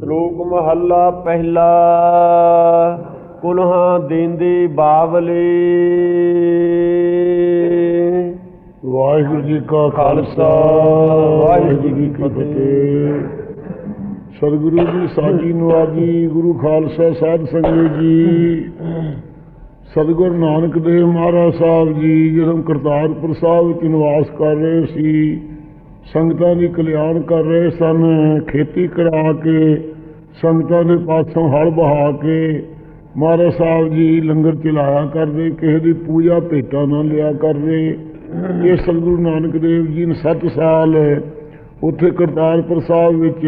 ਸ਼ਲੋਕ ਮਹੱਲਾ ਪਹਿਲਾ ਕੁਲਹਾਂ ਦੇਂਦੇ ਬਾਵਲੇ। ਵਾਹਿਗੁਰੂ ਜੀ ਕਾ ਖਾਲਸਾ, ਵਾਹਿਗੁਰੂ ਜੀ ਕੀ ਫਤਿਹ। ਸਤਿਗੁਰੂ ਜੀ ਸਾਜੀ ਨਵਾਜੀ ਗੁਰੂ ਖਾਲਸਾ ਸਾਧ ਸੰਗਤ ਜੀ। ਸਤਿਗੁਰੂ ਨਾਨਕ ਦੇਵ ਮਹਾਰਾਜ ਸਾਹਿਬ ਜੀ ਜਦੋਂ ਕਰਤਾਰਪੁਰ ਸਾਹਿਬ ਵਿੱਚ ਨਿਵਾਸ ਕਰ ਰਹੇ ਸੀ, ਸੰਗਤਾਂ ਦੀ ਕਲਿਆਣ ਕਰ ਰਹੇ ਸਨ, ਖੇਤੀ ਕਰਾ ਕੇ ਸੰਗਤਾਂ ਦੇ ਪਾਸੋਂ ਹਲ ਬਹਾ ਕੇ ਮਹਾਰਾਜ ਸਾਹਿਬ ਜੀ ਲੰਗਰ ਚਲਾਇਆ ਕਰਦੇ, ਕਿਸੇ ਦੀ ਪੂਜਾ ਭੇਟਾ ਨਾ ਲਿਆ ਕਰਦੇ। ਇਹ ਸਤਿਗੁਰੂ ਨਾਨਕ ਦੇਵ ਜੀ ਨੇ 7 ਸਾਲ ਉੱਥੇ ਕਰਤਾਰਪੁਰ ਸਾਹਿਬ ਵਿੱਚ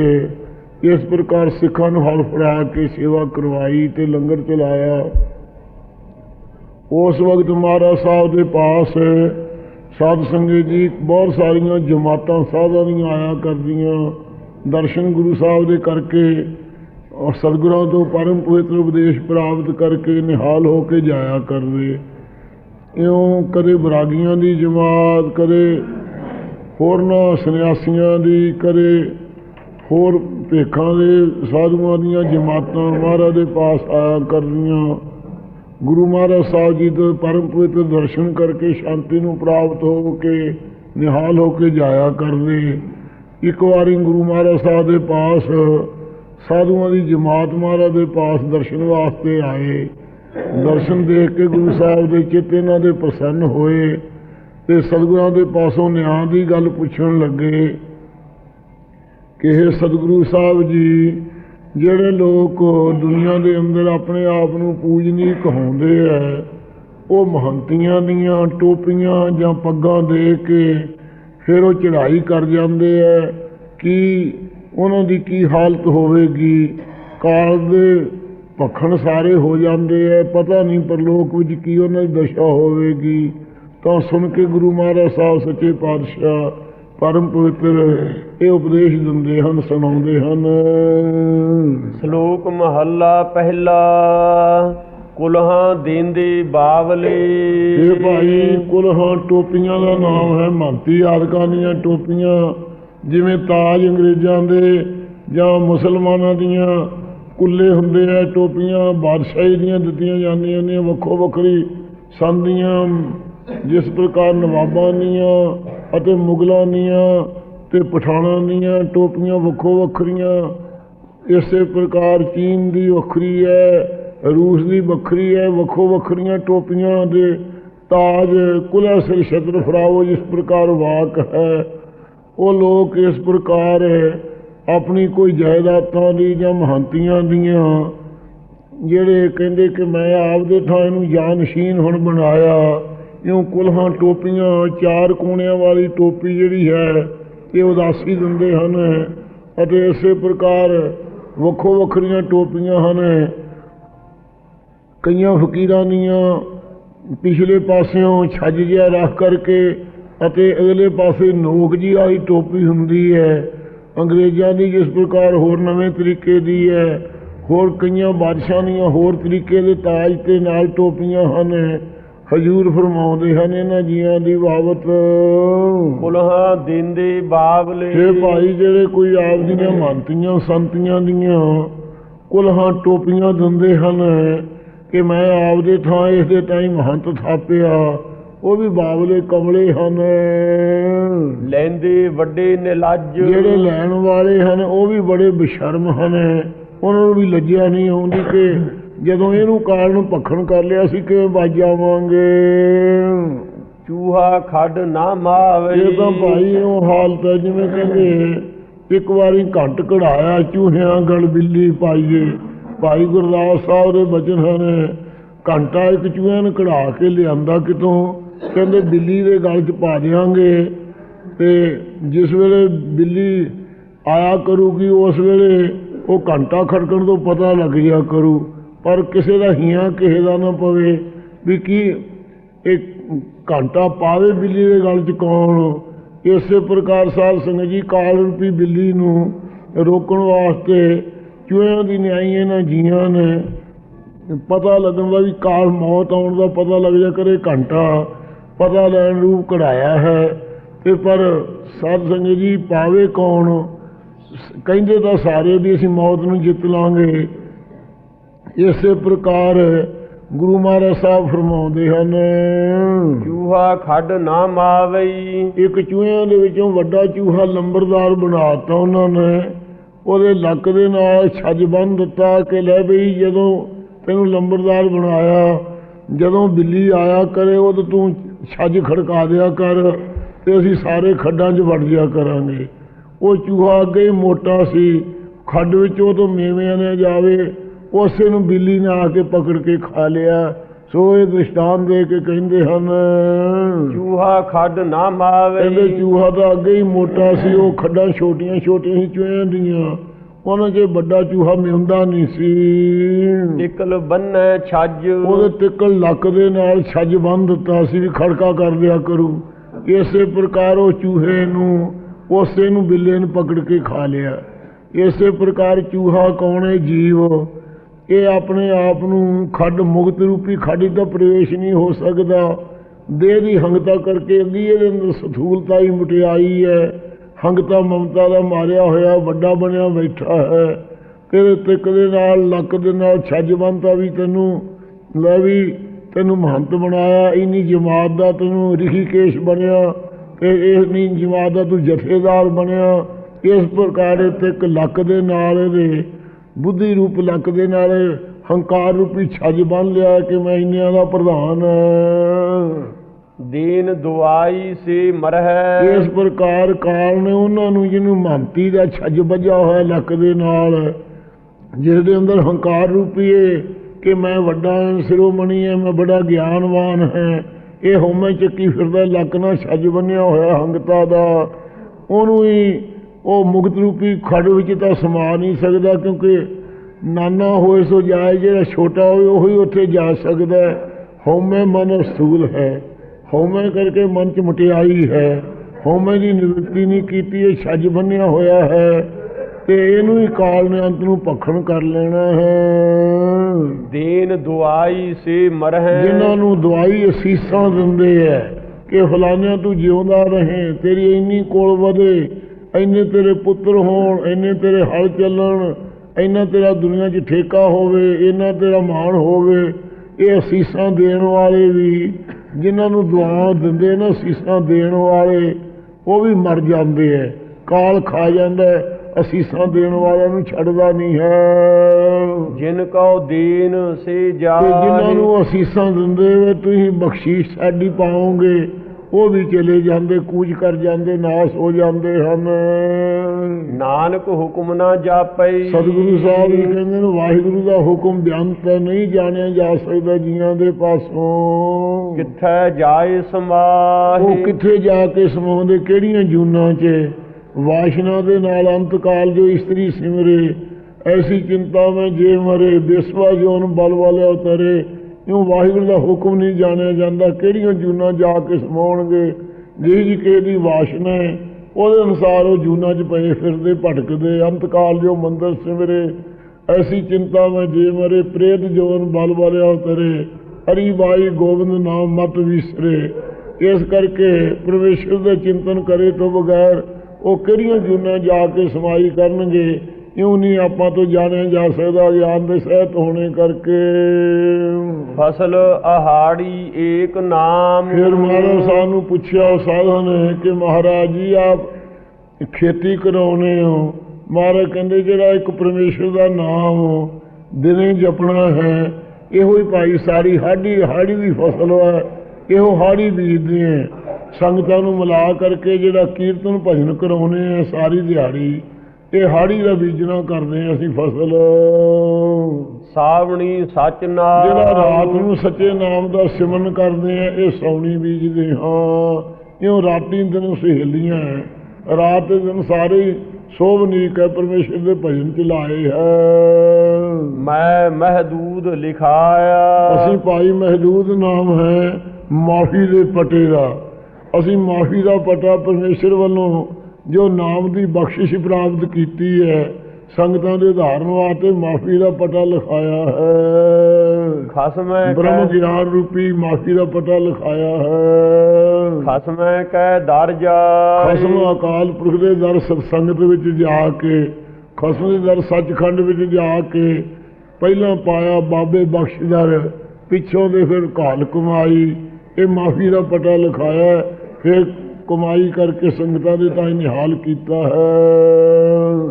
ਇਸ ਪ੍ਰਕਾਰ ਸਿੱਖਾਂ ਨੂੰ ਹਲ ਫੜਾ ਕੇ ਸੇਵਾ ਕਰਵਾਈ ਤੇ ਲੰਗਰ ਚਲਾਇਆ। ਉਸ ਵਕਤ ਮਹਾਰਾਜ ਸਾਹਿਬ ਦੇ ਪਾਸ ਸਾਧ ਸੰਗਤ ਜੀ ਬਹੁਤ ਸਾਰੀਆਂ ਜਮਾਤਾਂ, ਸਾਧਾਂ ਦੀਆਂ ਆਇਆ ਕਰਦੀਆਂ। ਦਰਸ਼ਨ ਗੁਰੂ ਸਾਹਿਬ ਦੇ ਕਰਕੇ ਔਰ ਸਤਿਗੁਰਾਂ ਤੋਂ ਪਰਮ ਪਵਿੱਤਰ ਉਪਦੇਸ਼ ਪ੍ਰਾਪਤ ਕਰਕੇ ਨਿਹਾਲ ਹੋ ਕੇ ਜਾਇਆ ਕਰਦੇ। ਇਉਂ ਕਦੇ ਬਰਾਗੀਆਂ ਦੀ ਜਮਾਤ, ਕਦੇ ਹੋਰਨਾਂ ਸੰਨਿਆਸੀਆਂ ਦੀ, ਕਦੇ ਹੋਰ ਭੇਖਾਂ ਦੇ ਸਾਧੂਆਂ ਦੀਆਂ ਜਮਾਤਾਂ ਮਹਾਰਾਜ ਦੇ ਪਾਸ ਆਇਆ ਕਰਦੀਆਂ। ਗੁਰੂ ਮਹਾਰਾਜ ਸਾਹਿਬ ਜੀ ਦੇ ਪਰਮ ਪਵਿੱਤਰ ਦਰਸ਼ਨ ਕਰਕੇ ਸ਼ਾਂਤੀ ਨੂੰ ਪ੍ਰਾਪਤ ਹੋ ਕੇ ਨਿਹਾਲ ਹੋ ਕੇ ਜਾਇਆ ਕਰਦੇ। ਇੱਕ ਵਾਰੀ ਗੁਰੂ ਮਹਾਰਾਜ ਸਾਹਿਬ ਦੇ ਪਾਸ ਸਾਧੂਆਂ ਦੀ ਜਮਾਤ ਮਹਾਰਾਜ ਦੇ ਪਾਸ ਦਰਸ਼ਨ ਵਾਸਤੇ ਆਏ। ਦਰਸ਼ਨ ਦੇਖ ਕੇ ਗੁਰੂ ਸਾਹਿਬ ਦੇ ਚਿੱਤ ਇਹਨਾਂ ਦੇ ਪ੍ਰਸੰਨ ਹੋਏ ਤੇ ਸਤਿਗੁਰਾਂ ਦੇ ਪਾਸੋਂ ਨਿਆਂ ਦੀ ਗੱਲ ਪੁੱਛਣ ਲੱਗੇ ਕਿ ਇਹ ਸਤਿਗੁਰੂ ਸਾਹਿਬ ਜੀ, ਜਿਹੜੇ ਲੋਕ ਦੁਨੀਆ ਦੇ ਅੰਦਰ ਆਪਣੇ ਆਪ ਨੂੰ ਪੂਜਨੀ ਕਹਾਉਂਦੇ ਐ, ਉਹ ਮਹੰਤੀਆਂ ਦੀਆਂ ਟੋਪੀਆਂ ਜਾਂ ਪੱਗਾਂ ਦੇ ਕੇ ਫਿਰ ਉਹ ਚੜ੍ਹਾਈ ਕਰ ਜਾਂਦੇ ਐ। ਕਿ ਉਹਨਾਂ ਦੀ ਕੀ ਹਾਲਤ ਹੋਵੇਗੀ? ਕਾਲ ਦੇ ਭਖਣ ਸਾਰੇ ਹੋ ਜਾਂਦੇ ਐ ਪਤਾ ਨਹੀਂ ਪਰਲੋਕ ਵਿੱਚ ਕੀ ਉਹਨਾਂ ਦੀ ਦਸ਼ਾ ਹੋਵੇਗੀ। ਤਾਂ ਸੁਣ ਕੇ ਗੁਰੂ ਮਹਾਰਾਜ ਸਾਹਿਬ ਸੱਚੇ ਪਾਤਸ਼ਾਹ ਪਰਮ ਪਵਿੱਤਰ ਇਹ ਉਪਦੇਸ਼ ਦਿੰਦੇ ਹਨ ਸੁਣਾਉਂਦੇ ਹਨ। ਸ਼ਲੋਕ ਮਹੱਲਾ ਪਹਿਲਾ ਕੁਲਹਾਂ ਦੇਂਦੇ ਬਾਵਲੇ। ਇਹ ਭਾਈ ਕੁਲਹਾਂ ਟੋਪੀਆਂ ਦਾ ਨਾਮ ਹੈ ਮਹੰਤੀ ਆਦਿਕਾਂ ਦੀਆਂ ਟੋਪੀਆਂ। ਜਿਵੇਂ ਤਾਜ ਅੰਗਰੇਜ਼ਾਂ ਦੇ ਜਾਂ ਮੁਸਲਮਾਨਾਂ ਦੀਆਂ ਕੁੱਲੇ ਹੁੰਦੇ ਆ, ਟੋਪੀਆਂ ਬਾਦਸ਼ਾਹੀ ਦੀਆਂ ਦਿੱਤੀਆਂ ਜਾਂਦੀਆਂ ਨੇ, ਵੱਖੋ ਵੱਖਰੀ ਸੰਦੀਆਂ ਜਿਸ ਪ੍ਰਕਾਰ ਨਵਾਬਾਂ ਦੀਆਂ ਅਤੇ ਮੁਗਲਾਂ ਦੀਆਂ ਤੇ ਪਠਾਣਾਂ ਦੀਆਂ ਟੋਪੀਆਂ ਵੱਖੋ ਵੱਖਰੀਆਂ। ਇਸੇ ਪ੍ਰਕਾਰ ਚੀਨ ਦੀ ਵੱਖਰੀ ਹੈ, ਰੂਸ ਦੀ ਵੱਖਰੀ ਹੈ, ਵੱਖੋ ਵੱਖਰੀਆਂ ਟੋਪੀਆਂ ਦੇ ਤਾਜ ਕੁਲਾ ਸਿਰ ਛਤਰ ਫਰਾਓ ਜਿਸ ਪ੍ਰਕਾਰ ਵਾਕ ਹੈ। ਉਹ ਲੋਕ ਇਸ ਪ੍ਰਕਾਰ ਆਪਣੀ ਕੋਈ ਜਾਇਦਾਦਾਂ ਦੀ ਜਾਂ ਮਹੰਤੀਆਂ ਦੀਆਂ, ਜਿਹੜੇ ਕਹਿੰਦੇ ਕਿ ਮੈਂ ਆਪਦੇ ਥਾਂ ਇਹਨੂੰ ਜਾਨਸ਼ੀਨ ਹੁਣ ਬਣਾਇਆ, ਇਉਂ ਕੁਲਹਾਂ ਟੋਪੀਆਂ, ਚਾਰ ਕੋਣਿਆਂ ਵਾਲੀ ਟੋਪੀ ਜਿਹੜੀ ਹੈ, ਇਹ ਉਦਾਸੀ ਦਿੰਦੇ ਹਨ ਅਤੇ ਇਸੇ ਪ੍ਰਕਾਰ ਵੱਖੋ ਵੱਖਰੀਆਂ ਟੋਪੀਆਂ ਹਨ। ਕਈਆਂ ਫਕੀਰਾਂ ਦੀਆਂ ਪਿਛਲੇ ਪਾਸਿਓਂ ਛੱਜ ਜਿਹਾ ਰੱਖ ਕਰਕੇ ਅਤੇ ਅਗਲੇ ਪਾਸੇ ਨੋਕ ਜੀ ਵਾਲੀ ਟੋਪੀ ਹੁੰਦੀ ਹੈ। ਅੰਗਰੇਜ਼ਾਂ ਦੀ ਜਿਸ ਪ੍ਰਕਾਰ ਹੋਰ ਨਵੇਂ ਤਰੀਕੇ ਦੀ ਹੈ ਹੋਰ ਕਈਆਂ ਬਾਦਸ਼ਾਹਾਂ ਦੀਆਂ ਹੋਰ ਤਰੀਕੇ ਦੇ ਤਾਜ ਤੇ ਨਾਲ ਟੋਪੀਆਂ ਹਨ। ਹਜੂਰ ਫਰਮਾਉਂਦੇ ਹਨ ਇਹਨਾਂ ਜੀਆਂ ਦੀ ਬਾਬਤ। ਕੁਲਹਾਂ ਦੇਂਦੇ ਬਾਵਲੇ ਇਹ ਭਾਈ ਜਿਹੜੇ ਕੋਈ ਆਪ ਦੀਆਂ ਮੰਤੀਆਂ ਸੰਤੀਆਂ ਦੀਆਂ ਕੁਲਹਾਂ ਟੋਪੀਆਂ ਦਿੰਦੇ ਹਨ ਕਿ ਮੈਂ ਆਪਦੇ ਥਾਂ ਇਸ ਦੇ ਟਾਈਮ ਮਹੰਤ ਥਾਪਿਆ। ਉਹ ਵੀ ਬਾਬਲੇ ਕਮਲੇ ਹਨ। ਲੈਂਦੇ ਵੱਡੇ ਨਿਲੱਜ। ਜਿਹੜੇ ਲੈਣ ਵਾਲੇ ਹਨ ਉਹ ਵੀ ਬੜੇ ਬਸ਼ਰਮ ਹਨ। ਉਹਨਾਂ ਨੂੰ ਵੀ ਲੱਜਿਆ ਨਹੀਂ ਆਉਂਦੀ ਕਿ ਜਦੋਂ ਇਹਨੂੰ ਕਾਲ ਨੂੰ ਭਖਣ ਕਰ ਲਿਆ ਸੀ ਕਿਵੇਂ ਵੱਜ ਜਾਵਾਂਗੇ? ਚੂਹਾ ਖੱਡ ਨਾ ਮਾਵੇ। ਇਹ ਤਾਂ ਭਾਈ ਉਹ ਹਾਲਤ ਹੈ ਜਿਵੇਂ ਕਹਿੰਦੇ ਇੱਕ ਵਾਰੀ ਘੰਟ ਕਢਾਇਆ ਚੂਹਿਆਂ ਗਲ ਬਿੱਲੀ ਪਾਈਏ। ਭਾਈ ਗੁਰਦਾਸ ਸਾਹਿਬ ਦੇ ਬਚਨ ਹਨ ਘੰਟਾ ਇੱਕ ਚੂਹਿਆਂ ਨੂੰ ਕਢਾ ਕੇ ਲਿਆਂਦਾ ਕਿਤੋਂ? ਕਹਿੰਦੇ ਬਿੱਲੀ ਦੇ ਗਲ 'ਚ ਪਾ ਦਿਆਂਗੇ ਤੇ ਜਿਸ ਵੇਲੇ ਬਿੱਲੀ ਆਇਆ ਕਰੂਗੀ ਉਸ ਵੇਲੇ ਉਹ ਘੰਟਾ ਖੜਕਣ ਤੋਂ ਪਤਾ ਲੱਗ ਜਾ ਕਰੂ, ਪਰ ਕਿਸੇ ਦਾ ਹੀਆਂ ਕਿਸੇ ਦਾ ਨਾ ਪਵੇ ਵੀ ਕੀ ਇਹ ਘੰਟਾ ਪਾਵੇ ਬਿੱਲੀ ਦੇ ਗਲ 'ਚ ਕੌਣ? ਇਸੇ ਪ੍ਰਕਾਰ ਸਾਧ ਸੰਗਤ ਜੀ ਕਾਲ ਰੂਪੀ ਬਿੱਲੀ ਨੂੰ ਰੋਕਣ ਵਾਸਤੇ ਚੂਹਿਆਂ ਦੀ ਨਿਆਈ ਇਹਨਾਂ ਜੀਆਂ ਨੇ। ਪਤਾ ਲੱਗਣ ਦਾ ਵੀ ਕਾਲ ਮੌਤ ਆਉਣ ਦਾ ਪਤਾ ਲੱਗ ਜਾ ਕਰੇ ਘੰਟਾ। ਪਤਾ ਲੈਣ ਰੂਪ ਕਢਾਇਆ ਹੈ ਤੇ ਪਰ ਸਾਧ ਸੰਗਤ ਜੀ ਪਾਵੇ ਕੌਣ? ਕਹਿੰਦੇ ਤਾਂ ਸਾਰੇ ਵੀ ਅਸੀਂ ਮੌਤ ਨੂੰ ਜਿੱਤ ਲਾਂਗੇ। ਇਸੇ ਪ੍ਰਕਾਰ ਗੁਰੂ ਮਹਾਰਾਜ ਸਾਹਿਬ ਫਰਮਾਉਂਦੇ ਹਨ ਚੂਹਾ ਖੱਡ ਨਾ ਮਾਵਈ। ਇੱਕ ਚੂਹਿਆਂ ਦੇ ਵਿੱਚੋਂ ਵੱਡਾ ਚੂਹਾ ਲੰਬਰਦਾਰ ਬਣਾਤਾ ਉਹਨਾਂ ਨੇ। ਉਹਦੇ ਲੱਕ ਦੇ ਨਾਲ ਛੱਜ ਬੰਨ ਦਿੱਤਾ ਕਿ ਲੈ ਬਈ ਜਦੋਂ ਤੈਨੂੰ ਲੰਬਰਦਾਰ ਬਣਾਇਆ ਜਦੋਂ ਬਿੱਲੀ ਆਇਆ ਕਰੇ ਉਦੋਂ ਤੂੰ ਛੱਜ ਖੜਕਾ ਦਿਆ ਕਰ ਤੇ ਅਸੀਂ ਸਾਰੇ ਖੱਡਾਂ 'ਚ ਵੜ ਜਿਆ ਕਰਾਂਗੇ। ਉਹ ਚੂਹਾ ਅੱਗੇ ਹੀ ਮੋਟਾ ਸੀ। ਖੱਡ ਵਿੱਚ ਉਹ ਤੋਂ ਮੇਵਿਆਂ ਨੇ ਜਾਵੇ ਉਸੇ ਨੂੰ ਬਿੱਲੀ ਨੇ ਆ ਕੇ ਪਕੜ ਕੇ ਖਾ ਲਿਆ। ਸੋ ਇਹ ਦ੍ਰਿਸ਼ਟਾਂਤ ਦੇ ਕੇ ਕਹਿੰਦੇ ਹਨ ਚੂਹਾ ਖੱਡ ਨਾ ਮਾਵਈ ਕਹਿੰਦੇ ਚੂਹਾ ਤਾਂ ਅੱਗੇ ਹੀ ਮੋਟਾ ਸੀ ਉਹ ਖੱਡਾਂ ਛੋਟੀਆਂ ਛੋਟੀਆਂ ਹੀ ਚੂਹਿਆਂ ਦੀਆਂ। ਉਹਨਾਂ 'ਚ ਵੱਡਾ ਚੂਹਾ ਮਿਉਂਦਾ ਨਹੀਂ ਸੀ। ਇਕਲ ਬੰਨੈ ਛੱਜ। ਉਹਦੇ ਤਿੱਕਲ ਲੱਕ ਦੇ ਨਾਲ ਛੱਜ ਬੰਨ ਦਿੱਤਾ ਸੀ ਵੀ ਖੜਕਾ ਕਰ ਦਿਆ ਕਰੂ। ਇਸੇ ਪ੍ਰਕਾਰ ਉਹ ਚੂਹੇ ਨੂੰ ਉਸੇ ਨੂੰ ਬਿੱਲੇ ਨੇ ਪਕੜ ਕੇ ਖਾ ਲਿਆ। ਇਸੇ ਪ੍ਰਕਾਰ ਚੂਹਾ ਕੌਣ ਹੈ ਜੀਵ? ਇਹ ਆਪਣੇ ਆਪ ਨੂੰ ਖੱਡ ਮੁਕਤ ਰੂਪੀ ਖਾਡੀ ਦਾ ਪ੍ਰਵੇਸ਼ ਨਹੀਂ ਹੋ ਸਕਦਾ। ਦੇਹ ਦੀ ਹੰਗਤਾ ਕਰਕੇ ਅੱਗੇ ਇਹਦੇ ਅੰਦਰ ਸਥੂਲਤਾ ਹੀ ਮਟਿਆਈ ਹੈ। ਹੰਗਤਾ ਮਮਤਾ ਦਾ ਮਾਰਿਆ ਹੋਇਆ, ਵੱਡਾ ਬਣਿਆ ਬੈਠਾ ਹੈ। ਤੇਰੇ ਤਿੱਕ ਦੇ ਨਾਲ, ਲੱਕ ਦੇ ਨਾਲ ਛੱਜ ਬੰਨਤਾ ਵੀ ਤੈਨੂੰ, ਲੈ ਵੀ ਤੈਨੂੰ ਮਹੰਤ ਬਣਾਇਆ। ਇਨੀ ਜਮਾਤ ਦਾ ਤੈਨੂੰ ਰਿਸ਼ੀਕੇਸ਼ ਬਣਿਆ ਤੇ ਇਹ ਨੀ ਜਮਾਤ ਦਾ ਤੂੰ ਜਥੇਦਾਰ ਬਣਿਆ। ਇਸ ਪ੍ਰਕਾਰ ਇਹ ਤਿੱਕ ਲੱਕ ਦੇ ਨਾਲ ਇਹਦੇ, ਬੁੱਧੀ ਰੂਪ ਲੱਕ ਦੇ ਨਾਲ ਹੰਕਾਰ ਰੂਪੀ ਛੱਜ ਬੰਨ ਲਿਆ ਕਿ ਮੈਂ ਇੰਨਿਆਂ ਦਾ ਪ੍ਰਧਾਨ ਹਾਂ। ਦੀਨ ਦੁਆਈ ਸੇ ਮਰਹਿ। ਇਸ ਪ੍ਰਕਾਰ ਕਾਲ ਨੇ ਉਹਨਾਂ ਨੂੰ, ਜਿਹਨੂੰ ਮਹੰਤੀ ਦਾ ਛੱਜ ਵੱਜਾ ਹੋਇਆ ਲੱਕ ਦੇ ਨਾਲ, ਜਿਸ ਦੇ ਅੰਦਰ ਹੰਕਾਰ ਰੂਪੀ ਹੈ ਕਿ ਮੈਂ ਵੱਡਾ ਸਿਰੋਮਣੀ ਹੈ ਮੈਂ ਬੜਾ ਗਿਆਨਵਾਨ ਹੈ। ਇਹ ਹਉਮੈ ਚੱਕੀ ਫਿਰਦਾ, ਲੱਕ ਨਾਲ ਛੱਜ ਬੰਨਿਆ ਹੋਇਆ ਹੰਗਤਾ ਦਾ। ਉਹਨੂੰ ਹੀ ਉਹ ਮੁਕਤ ਰੂਪੀ ਖੜ ਵਿੱਚ ਤਾਂ ਸਮਾ ਨਹੀਂ ਸਕਦਾ, ਕਿਉਂਕਿ ਨਾਨਾ ਹੋਏ ਸੋ ਜਾਏ, ਜਿਹੜਾ ਛੋਟਾ ਹੋਵੇ ਉਹੀ ਉੱਥੇ ਜਾ ਸਕਦਾ। ਹੈ। ਹਉਮੈ ਮਨ ਅਸੂਲ ਹੈ। ਹਉਮੈ ਕਰਕੇ ਮਨ ਚ ਮਟਿਆਈ ਹੈ। ਹਉਮੈ ਦੀ ਨਿਵਰਤੀ ਨਹੀਂ ਕੀਤੀ ਇਹ ਛੱਜ ਬੰਨਿਆ ਹੋਇਆ ਹੈ। ਤੇ ਇਹਨੂੰ ਹੀ ਕਾਲ ਨੇ ਅੰਤ ਨੂੰ ਭਖਣ ਕਰ ਲੈਣਾ ਹੈ। ਦੀਨ ਦੁਆਈ ਸੇ ਮਰਹਿ। ਜਿਨ੍ਹਾਂ ਨੂੰ ਦਵਾਈ ਅਸੀਸਾਂ ਦਿੰਦੇ ਐ ਕਿ ਫਲਾਨਿਆਂ ਤੂੰ ਜਿਉਂਦਾ ਰਹੇ ਤੇਰੀ ਇੰਨੀ ਕੋਲ ਵਧੇ ਇੰਨੇ ਤੇਰੇ ਪੁੱਤਰ ਹੋਣ ਇੰਨੇ ਤੇਰੇ ਹਲ ਚੱਲਣ ਇੰਨਾ ਤੇਰਾ ਦੁਨੀਆ 'ਚ ਠੇਕਾ ਹੋਵੇ ਇੰਨਾ ਤੇਰਾ ਮਾਣ ਹੋਵੇ ਇਹ ਅਸੀਸਾਂ ਦੇਣ ਵਾਲੇ ਵੀ ਜਿਨ੍ਹਾਂ ਨੂੰ ਦੁਆ ਦਿੰਦੇ ਨਾ ਅਸੀਸਾਂ ਦੇਣ ਵਾਲੇ ਉਹ ਵੀ ਮਰ ਜਾਂਦੇ ਐ। ਕਾਲ ਖਾ ਜਾਂਦਾ ਅਸੀਸਾਂ ਦੇਣ ਵਾਲਿਆਂ ਨੂੰ ਛੱਡਦਾ ਨਹੀਂ ਹੈ। ਜਿਨ ਕਉ ਦੀਨ ਸੇ ਤੇ ਜਿਨ੍ਹਾਂ ਨੂੰ ਅਸੀਸਾਂ ਦਿੰਦੇ ਵੇ ਤੁਸੀਂ ਬਖਸ਼ੀਸ਼ ਸਾਡੀ ਪਾਓਗੇ ਉਹ ਵੀ ਚਲੇ ਜਾਂਦੇ ਕੂਚ ਕਰ ਜਾਂਦੇ ਨਾਸ ਹੋ ਜਾਂਦੇ ਹਨ। ਨਾਨਕ ਹੁਕਮ ਨਾ ਜਾਪਈ। ਸਤਿਗੁਰੂ ਸਾਹਿਬ ਵੀ ਕਹਿੰਦੇ ਨੇ ਵਾਹਿਗੁਰੂ ਦਾ ਹੁਕਮ ਬਿਆਨ ਤਾਂ ਨਹੀਂ ਜਾਣਿਆ ਜਾ ਸਕਦਾ ਜੀਆਂ ਦੇ ਪਾਸੋਂ। ਕਿੱਥੈ ਜਾਏ ਉਹ ਸਮਾਹੀ ਕਿੱਥੇ ਜਾ ਕੇ ਸਮਾਉਂਦੇ ਕਿਹੜੀਆਂ ਜੂਨਾਂ 'ਚ? ਵਾਸ਼ਨਾ ਦੇ ਨਾਲ ਅੰਤਕਾਲ ਜੋ ਇਸਤਰੀ ਸਿਮਰੇ ਐਸੀ ਚਿੰਤਾ ਮੈਂ ਜੇ ਮਰੇ ਬਿਸਵਾ ਜੋਨ ਬਲ ਵਾਲੇ ਉਤਰੇ। ਕਿਉਂ ਵਾਹਿਗੁਰੂ ਦਾ ਹੁਕਮ ਨਹੀਂ ਜਾਣਿਆ ਜਾਂਦਾ? ਕਿਹੜੀਆਂ ਜੂਨਾਂ ਜਾ ਕੇ ਸਮਾਉਣਗੇ? ਜਿਹੀ ਜੀ ਕਿਸੇ ਦੀ ਵਾਸ਼ਨਾ ਹੈ, ਉਹਦੇ ਅਨੁਸਾਰ ਉਹ ਜੂਨਾਂ 'ਚ ਪਏ ਫਿਰਦੇ, ਭਟਕਦੇ, ਅੰਤਕਾਲ ਜੋ ਮੰਦਰ ਸਿਮਰੇ, ਐਸੀ ਚਿੰਤਾ ਮੈਂ ਜੇ ਮਰੇ, ਪ੍ਰੇਤ ਜੋਨ ਬਲ ਵਾਲੇ ਉਤਰੇ, ਹਰੀ ਬਾਈ ਗੋਬਿੰਦ ਨਾਮ ਮਤ ਵਿਸਰੇ। ਇਸ ਕਰਕੇ ਪਰਮੇਸ਼ਰ ਦਾ ਚਿੰਤਨ ਕਰੇ ਤੋਂ ਬਗੈਰ ਉਹ ਕਿਹੜੀਆਂ ਜੂਨਾਂ ਜਾ ਕੇ ਸਮਾਈ ਕਰਨਗੇ? ਇਉਂ ਨਹੀਂ ਆਪਾਂ ਤੋਂ ਜਾਣਿਆ ਜਾ ਸਕਦਾ ਗਿਆਨ ਦੇ ਸਹਿਤ ਹੋਣੇ ਕਰਕੇ? ਫਸਲ ਆਹਾੜੀ ਏਕ ਨਾਮ। ਫਿਰ ਮਹਾਰਾਜ ਸਾਹਿਬ ਨੂੰ ਪੁੱਛਿਆ ਉਹ ਸਾਧਨ ਨੇ ਕਿ ਮਹਾਰਾਜ ਜੀ ਆਪ ਖੇਤੀ ਕਰਾਉਨੇ ਹੋ। ਮਹਾਰਾਜ ਕਹਿੰਦੇ ਜਿਹੜਾ ਇੱਕ ਪਰਮੇਸ਼ਰ ਦਾ ਨਾਮ ਦਿਨੇ ਜਪਣਾ ਹੈ ਇਹੋ ਹੀ ਭਾਈ ਸਾਰੀ ਹਾੜੀ ਹਾੜੀ ਦੀ ਫਸਲ ਹੈ ਇਹੋ ਹਾੜੀ ਬੀਜਦੇ ਹੈ। ਸੰਗਤਾਂ ਨੂੰ ਮਿਲਾ ਕਰਕੇ ਜਿਹੜਾ ਕੀਰਤਨ ਭਜਨ ਕਰਾਉਨੇ ਆ ਸਾਰੀ ਦਿਹਾੜੀ। ਇਹ ਹਾੜੀ ਦਾ ਬੀਜਣਾ ਕਰਦੇ ਹਾਂ ਅਸੀਂ ਫਸਲ। ਸਾਵਣੀ ਸਚ ਨਾਮ ਜਿਹੜਾ ਰਾਤ ਨੂੰ ਸੱਚੇ ਨਾਮ ਦਾ ਸਿਮਰਨ ਕਰਦੇ ਆ ਇਹ ਸੌਣੀ ਬੀਜਦੇ ਹਾਂ। ਇਉਂ ਰਾਤੀ ਦਿਨ ਸਹੇਲੀਆਂ। ਰਾਤ ਦੇ ਦਿਨ ਸਾਰੇ ਸੋਭਨੀਕ ਹੈ ਪਰਮੇਸ਼ਰ ਦੇ ਭਜਨ ਚ ਲਾਏ ਹੈ। ਮੈਂ ਮਹਦੂਦ ਲਿਖਾਇਆ। ਅਸੀਂ ਭਾਈ ਮਹਦੂਦ ਨਾਮ ਹੈ ਮਾਫੀ ਦੇ ਪਟੇ ਦਾ। ਅਸੀਂ ਮਾਫੀ ਦਾ ਪਟਾ ਪਰਮੇਸ਼ਰ ਵੱਲੋਂ ਜੋ ਨਾਮ ਦੀ ਬਖਸ਼ਿਸ਼ ਪ੍ਰਾਪਤ ਕੀਤੀ ਹੈ ਸੰਗਤਾਂ ਦੇ ਧਾਰਨ ਵਾਸਤੇ ਮਾਫੀ ਦਾ ਪਤਾ ਲਿਖਾਇਆ ਹੈ। ਖਸਮੈ ਬ੍ਰਹਮ ਗਿਆਨ ਰੂਪੀ ਮਾਫੀ ਦਾ ਪਤਾ ਲਿਖਾਇਆ ਹੈ। ਖਸਮੈ ਕੈ ਦਰ ਖਸਮ ਅਕਾਲ ਪੁਰਖ ਦੇ ਦਰ ਸਤਸੰਗਤ ਵਿੱਚ ਜਾ ਕੇ ਖਸਮ ਦੇ ਦਰ ਸੱਚਖੰਡ ਵਿੱਚ ਜਾ ਕੇ ਪਹਿਲਾਂ ਪਾਇਆ ਬਾਬੇ ਬਖਸ਼ਦਰ ਪਿੱਛੋਂ ਦੇ ਫਿਰ ਕਾਲ ਕਮਾਈ ਇਹ ਮਾਫੀ ਦਾ ਪਤਾ ਲਿਖਾਇਆ ਹੈ। ਫਿਰ ਕਮਾਈ ਕਰਕੇ ਸੰਗਤਾਂ ਦੇ ਤਾਂ ਨਿਹਾਲ ਕੀਤਾ ਹੈ।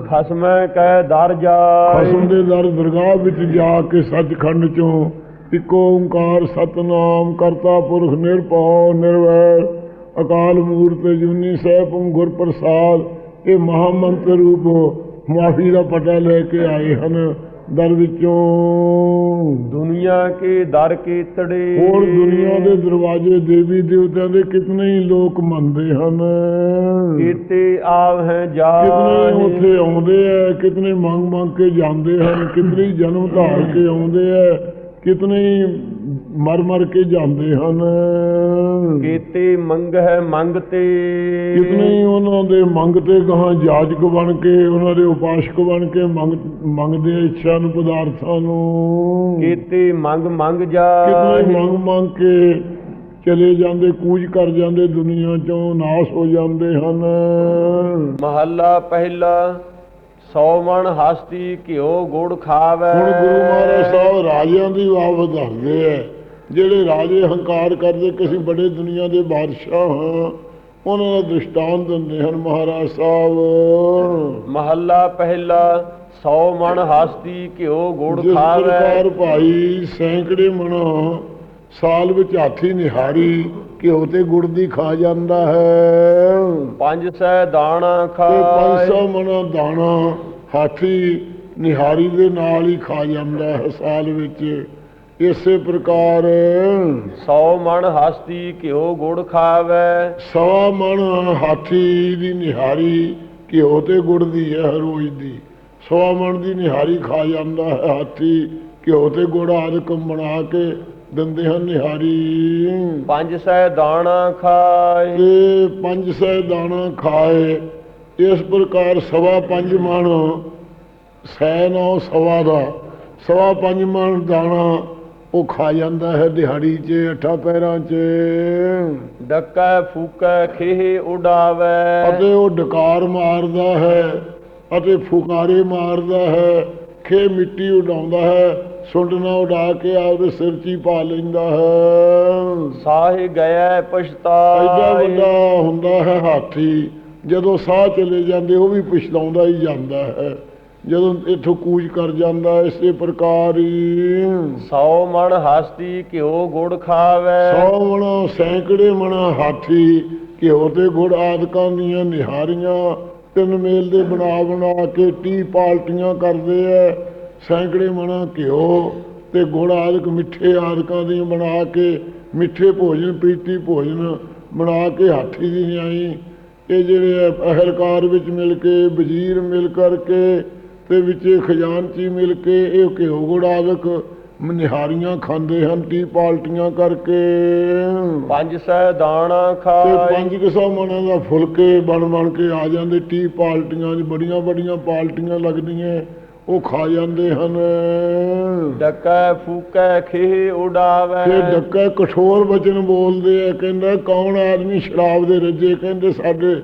ਖਸਮੈ ਕੈ ਦਰ ਜਾਏ। ਖਸਮ ਦੇ ਦਰ ਦਰਗਾਹ ਵਿੱਚ ਜਾ ਕੇ ਸੱਚਖੰਡ ਚੋਂ ਇੱਕ ਓੰਕਾਰ ਸਤਨਾਮ ਕਰਤਾ ਪੁਰਖ ਨਿਰਭਉ ਨਿਰਵੈਰ। ਅਕਾਲ ਮੂਰਤ ਜੁਨੀ ਸਹਿਬੰ ਗੁਰ ਪ੍ਰਸਾਦ ਇਹ ਮਹਾ ਮੰਤਰ ਰੂਪ ਮਾਫੀ ਦਾ ਪਤਾ ਲੈ ਕੇ ਆਏ ਹਨ। ਦਰ ਵਿੱਚੋਂ। ਦੁਨੀਆ ਕੇ ਦਰ ਕੀਤੜੇ ਹੋਰ ਦੁਨੀਆ ਦੇ ਦਰਵਾਜ਼ੇ ਦੇਵੀ ਦੇਵਤਿਆਂ ਦੇ ਕਿਤਨੇ ਹੀ ਲੋਕ ਮੰਨਦੇ ਹਨ। ਕੀਤੇ ਆਵ ਹੈ ਕਿਤਨੇ ਉੱਥੇ ਆਉਂਦੇ ਆ ਕਿਤਨੇ ਮੰਗ ਮੰਗ ਕੇ ਜਾਂਦੇ ਹਨ ਕਿਤਨੇ ਜਨਮ ਧਾਰ ਕੇ ਆਉਂਦੇ ਆ ਕਿਤਨੇ ਮਰ ਮਰ ਕੇ ਜਾਂਦੇ ਹਨ। ਕੀਤੇ ਮੰਗ ਹੈ ਮੰਗਤੇ। ਕਿਤਨੇ ਉਹਨਾਂ ਦੇ ਮੰਗ ਤੇ ਗਾਂ ਜਾਜਕ ਬਣ ਕੇ ਉਹਨਾਂ ਦੇ ਉਪਾਸ਼ਕ ਬਣ ਕੇ ਮੰਗ ਮੰਗਦੇ ਇੱਛਾ ਨੂੰ ਪਦਾਰਥਾਂ ਨੂੰ। ਕੀਤੇ ਮੰਗ ਮੰਗ ਕਿਤਨੇ ਜਾਏ ਮੰਗ ਮੰਗ ਕੇ ਚਲੇ ਜਾਂਦੇ ਕੂਚ ਕਰ ਜਾਂਦੇ ਦੁਨੀਆ ਚੋਂ ਨਾਸ ਹੋ ਜਾਂਦੇ ਹਨ। ਮਹੱਲਾ ਪਹਿਲਾ। ਸੌ ਮਣ ਹਸਤੀ ਘਿਓ ਗੁੜ ਖਾਵੇ। ਹੁਣ ਗੁਰੂ ਮਹਾਰਾਜ ਸਾਹਿਬ ਰਾਜਿਆਂ ਦੀ ਬਾਬਤ ਦੱਸਦੇ ਐ। ਜਿਹੜੇ ਰਾਜੇ ਹੰਕਾਰ ਕਰਦੇ ਕਿਸੇ ਬੜੇ ਦੁਨੀਆ ਦੇ ਬਾਦਸ਼ਾਹ ਹਾਂ ਉਹਨਾਂ ਦਾ ਦ੍ਰਿਸ਼ਟਾਂਤ ਦਿੰਦੇ ਹਨ ਮਹਾਰਾਜ ਸਾਹਿਬ। ਮਹੱਲਾ ਪਹਿਲਾ ਸੌ ਮਣ ਹਸਤੀ ਘਿਓ ਗੁੜ ਜਿਸ ਖਾਵੇ। ਪ੍ਰਕਾਰ ਭਾਈ ਸੈਂਕੜੇ ਮਣਾ ਸਾਲ ਵਿੱਚ ਹਾਥੀ ਨਿਹਾਰੀ ਘਿਓ ਤੇ ਗੁੜ ਦੀ ਖਾ ਜਾਂਦਾ ਹੈ। ਪੰਜ ਸੈ ਦਾਣਾ ਖਾਏ 500 ਮਣਾ ਦਾਣਾ ਹਾਥੀ ਨਿਹਾਰੀ ਦੇ ਨਾਲ ਹੀ ਖਾ ਜਾਂਦਾ ਹੈ ਸਾਲ ਵਿੱਚ। ਇਸੇ ਪ੍ਰਕਾਰ ਸੌ ਮਣ ਹਸਤੀ ਘਿਓ ਗੁੜ ਖਾਵੇ। ਸਵਾ ਮਣ ਹਾਥੀ ਦੀ ਨਿਹਾਰੀ ਘਿਓ ਤੇ ਗੁੜ ਦੀ ਹੈ ਰੋਜ਼ ਦੀ। ਸਵਾ ਮਣ ਦੀ ਨਿਹਾਰੀ ਖਾ ਜਾਂਦਾ ਹੈ ਹਾਥੀ ਘਿਓ ਤੇ ਗੁੜ ਆਦਿਕ ਬਣਾ ਕੇ ਦਿੰਦੇ ਹਨ ਨਿਹਾਰੀ। ਪੰਜ ਸੈ ਦਾਣਾ ਖਾਏ। ਤੇ ਪੰਜ ਸੈ ਦਾਣਾ ਖਾਏ। ਇਸ ਪ੍ਰਕਾਰ ਸਵਾ ਪੰਜ ਮਣ ਸੈ ਨੌ ਸਵਾ ਦਾ। ਸਵਾ ਪੰਜ ਮਣ ਦਾਣਾ ਉਹ ਖਾ ਜਾਂਦਾ ਹੈ ਦਿਹਾੜੀ 'ਚ ਅੱਠਾਂ ਪੈਰਾਂ 'ਚ। ਡੱਕੈ ਫੂਕੈ ਖੇਹ ਉਡਾਵੇ। ਅਤੇ ਉਹ ਡਕਾਰ ਮਾਰਦਾ ਹੈ ਅਤੇ ਫੁਕਾਰੇ ਮਾਰਦਾ ਹੈ ਖੇ ਮਿੱਟੀ ਉਡਾਉਂਦਾ ਹੈ। ਸੁੰਡਣਾ ਉਡਾ ਕੇ ਆਪਦੇ ਸਿਰ 'ਚ ਹੀ ਪਾ ਲੈਂਦਾ ਹੈ। ਸਾਹ ਗਿਆ ਐਡਾ ਪਛਤਾਏ ਵੱਡਾ ਹੁੰਦਾ ਹੈ ਹਾਥੀ ਜਦੋਂ ਸਾਹ ਚਲੇ ਜਾਂਦੇ ਉਹ ਵੀ ਪਛਤਾਉਂਦਾ ਹੀ ਜਾਂਦਾ ਹੈ। ਜਦੋਂ ਇੱਥੋਂ ਕੂਚ ਕਰ ਜਾਂਦਾ ਇਸੇ ਪ੍ਰਕਾਰ ਹੀ। ਸੌ ਮਣ ਹਸਤੀ ਘਿਓ ਗੁੜ ਖਾਵੇ। ਸੌ ਮਣਾ ਸੈਂਕੜੇ ਮਣਾ ਹਾਥੀ ਘਿਓ ਤੇ ਗੁੜ ਆਦਿਕਾਂ ਦੀਆਂ ਨਿਹਾਰੀਆਂ ਤਿੰਨ ਮੇਲ ਦੇ ਬਣਾ ਬਣਾ ਕੇ ਟੀ ਪਾਲਟੀਆਂ ਕਰਦੇ ਐ। ਸੈਂਕੜੇ ਮਣਾ ਘਿਓ ਤੇ ਗੁੜ ਆਦਿਕ ਮਿੱਠੇ ਆਦਿਕਾਂ ਦੀਆਂ ਬਣਾ ਕੇ ਮਿੱਠੇ ਭੋਜਨ ਪ੍ਰੀਤੀ ਭੋਜਨ ਬਣਾ ਕੇ ਹਾਥੀ ਦੀ ਨਿਆਈ ਇਹ ਜਿਹੜੇ ਅਹਲਕਾਰ ਵਿੱਚ ਮਿਲ ਕੇ ਵਜ਼ੀਰ ਮਿਲ ਕਰਕੇ ਤੇ ਵਿੱਚ ਖਜ਼ਾਨਚੀ ਮਿਲ ਕੇ ਇਹ ਘਿਓ ਗੁੜ ਆਦਿਕ ਨਿਹਾਰੀਆਂ ਖਾਂਦੇ ਹਨ ਟੀ ਪਾਲਟੀਆਂ ਕਰਕੇ। ਪੰਜ ਸੈ ਦਾਣਾ ਤੇ ਖਾਏ। ਪੰਜ ਕਿਸਾ ਮਨਾਂ ਦਾ ਫੁਲਕੇ ਬਣ ਬਣ ਕੇ ਆ ਜਾਂਦੇ ਟੀ ਪਾਲਟੀਆਂ ਦੀ ਬੜੀਆਂ ਬੜੀਆਂ ਪਾਲਟੀਆਂ ਲੱਗਦੀਆਂ। ਉਹ ਖਾ ਜਾਂਦੇ ਹਨ। ਡੱਕੈ ਫੂਕੈ ਖੇਹ ਉਡਾਵੇ। ਤੇ ਡੱਕਾ ਕਠੋਰ ਬਚਨ ਬੋਲਦੇ ਆ ਕਹਿੰਦਾ ਕੌਣ ਆਦਮੀ ਸ਼ਰਾਬ ਦੇ ਰੱਜੇ ਕਹਿੰਦੇ ਸਾਡੇ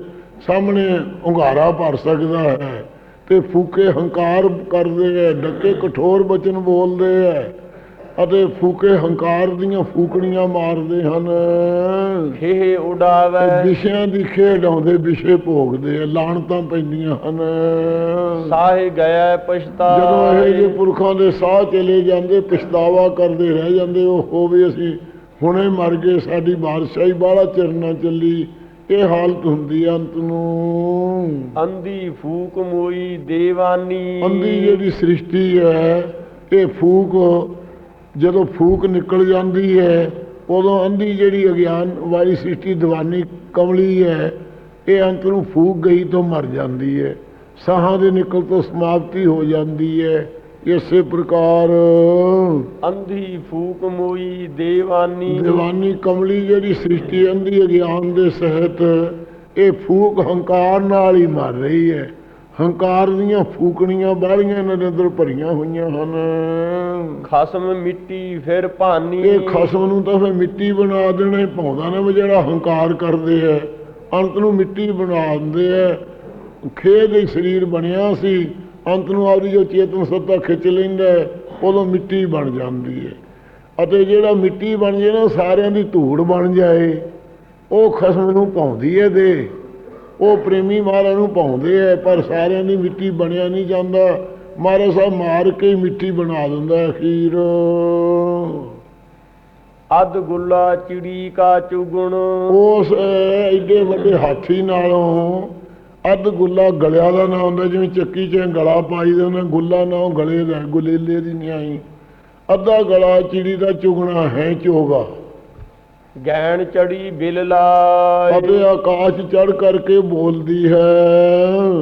ਸਾਹਮਣੇ ਹੁੰਗਾਰਾ ਭਰ ਸਕਦਾ ਹੈ। ਤੇ ਫੂਕੇ ਹੰਕਾਰ ਕਰਦੇ ਆ ਡੱਕੇ ਕਠੋਰ ਬਚਨ ਬੋਲਦੇ ਆ। ਅਤੇ ਫੂਕੇ ਹੰਕਾਰ ਦੀਆਂ ਫੂਕਣੀਆਂ ਮਾਰਦੇ ਹਨ। ਖੇਹ ਉਡਾਵੇ। ਵਿਸ਼ਿਆਂ ਦੀ ਖੇਡ ਆਉਂਦੇ ਵਿਸ਼ੇ ਭੋਗਦੇ ਆ ਲਾਣਤਾਂ ਪੈਂਦੀਆਂ ਹਨ। ਸਾਹ ਗਿਆ ਜਦੋਂ ਇਹ ਜੇ ਪੁਰਖਾਂ ਦੇ ਸਾਹ ਚਲੇ ਜਾਂਦੇ ਪਛਤਾਵਾ ਕਰਦੇ ਰਹਿ ਜਾਂਦੇ ਉਹ ਹੋਵੇ ਅਸੀਂ ਹੁਣੇ ਮਰ ਗਏ ਸਾਡੀ ਬਾਦਸ਼ਾਹੀ ਬਾਹਲਾ ਚਿਰ ਨਾ ਚੱਲੀ ਇਹ ਹਾਲਤ ਹੁੰਦੀ ਆ ਅੰਤ ਨੂੰ। ਅੰਧੀ ਫੂਕ ਮੋਈ ਦੇਵਾਨੀ। ਅੰਦੀ ਜਿਹੜੀ ਸ੍ਰਿਸ਼ਟੀ ਹੈ ਇਹ ਫੂਕ ਜਦੋਂ ਫੂਕ ਨਿਕਲ ਜਾਂਦੀ ਹੈ ਉਦੋਂ ਅੰਧੀ ਜਿਹੜੀ ਅਗਿਆਨ ਵਾਲੀ ਸ੍ਰਿਸ਼ਟੀ ਦੀਵਾਨੀ ਕਮਲੀ ਹੈ ਇਹ ਅੰਤ ਨੂੰ ਫੂਕ ਗਈ ਤੋਂ ਮਰ ਜਾਂਦੀ ਹੈ। ਸਾਹਾਂ ਦੇ ਨਿਕਲ ਤੋਂ ਸਮਾਪਤੀ ਹੋ ਜਾਂਦੀ ਹੈ। ਇਸੇ ਪ੍ਰਕਾਰ ਅੰਧੀ ਫੂਕ ਮੋਈ ਦੇਵਾਨੀ ਦੀਵਾਨੀ ਕਮਲੀ ਜਿਹੜੀ ਸ੍ਰਿਸ਼ਟੀ ਅੰਧੀ ਅਗਿਆਨ ਦੇ ਸਹਿਤ ਇਹ ਫੂਕ ਹੰਕਾਰ ਨਾਲ ਹੀ ਮਰ ਰਹੀ ਹੈ। ਹੰਕਾਰ ਦੀਆਂ ਫੂਕਣੀਆਂ ਬਾਹਲੀਆਂ ਇਹਨਾਂ ਦੇ ਅੰਦਰ ਭਰੀਆਂ ਹੋਈਆਂ ਹਨ। ਖਸਮ ਮਿੱਟੀ ਫਿਰ ਭਾਨੀ। ਇਹ ਖਸਮ ਨੂੰ ਤਾਂ ਫਿਰ ਮਿੱਟੀ ਬਣਾ ਦੇਣਾ ਹੀ ਪਾਉਂਦਾ ਨਾ ਜਿਹੜਾ ਹੰਕਾਰ ਕਰਦੇ ਐ ਅੰਤ ਨੂੰ ਮਿੱਟੀ ਬਣਾ ਦਿੰਦੇ ਐ ਖੇਡ ਦੇ ਸਰੀਰ ਬਣਿਆ ਸੀ ਅੰਤ ਨੂੰ ਆਪਦੀ ਜੋ ਚੇਤਨ ਸੱਤਾ ਖਿੱਚ ਲੈਂਦਾ ਹੈ, ਉਦੋਂ ਮਿੱਟੀ ਬਣ ਜਾਂਦੀ ਹੈ। ਅਤੇ ਜਿਹੜਾ ਮਿੱਟੀ ਬਣ ਜੇ ਨਾ ਸਾਰਿਆਂ ਦੀ ਧੂੜ ਬਣ ਜਾਏ ਉਹ ਖਸਮ ਨੂੰ ਪਾਉਂਦੀ ਹੈ ਦੇ। ਉਹ ਪ੍ਰੇਮੀ ਮਹਾਰਾਜ ਨੂੰ ਪਾਉਂਦੇ ਐ ਪਰ ਸਾਰਿਆਂ ਦੀ ਮਿੱਟੀ ਬਣਿਆ ਨਹੀਂ ਜਾਂਦਾ। ਮਹਾਰਾਜ ਸਾਹਿਬ ਮਾਰ ਕੇ ਹੀ ਮਿੱਟੀ ਬਣਾ ਦਿੰਦਾ ਅਖੀਰ। ਅਧ ਗੁੱਲਾ ਚਿੜੀ ਕਾ ਚੁਗਣ ਉਸ ਐਡੇ ਵੱਡੇ ਹਾਥੀ ਨਾਲੋਂ ਅੱਧ ਗੁੱਲਾ ਗਲਿਆ ਦਾ ਨਾਂ ਹੁੰਦਾ ਜਿਵੇਂ ਚੱਕੀ 'ਚ ਗਲਾ ਪਾਈ ਦਾ ਹੁੰਦਾ ਗੁੱਲਾ ਨਾਂ ਗਲੇ ਦਾ ਗੁਲੇਲੇ ਦੀ ਨਿਆਈ। ਅੱਧਾ ਗਲਾ ਚਿੜੀ ਦਾ ਚੁਗਣਾ ਹੈ ਚੋਗਾ। ਗੈਣ ਚੜੀ ਬਿਲ ਲਾਇ ਅਤੇ ਆਕਾਸ਼ ਚੜ ਕਰਕੇ ਬੋਲਦੀ ਹੈ।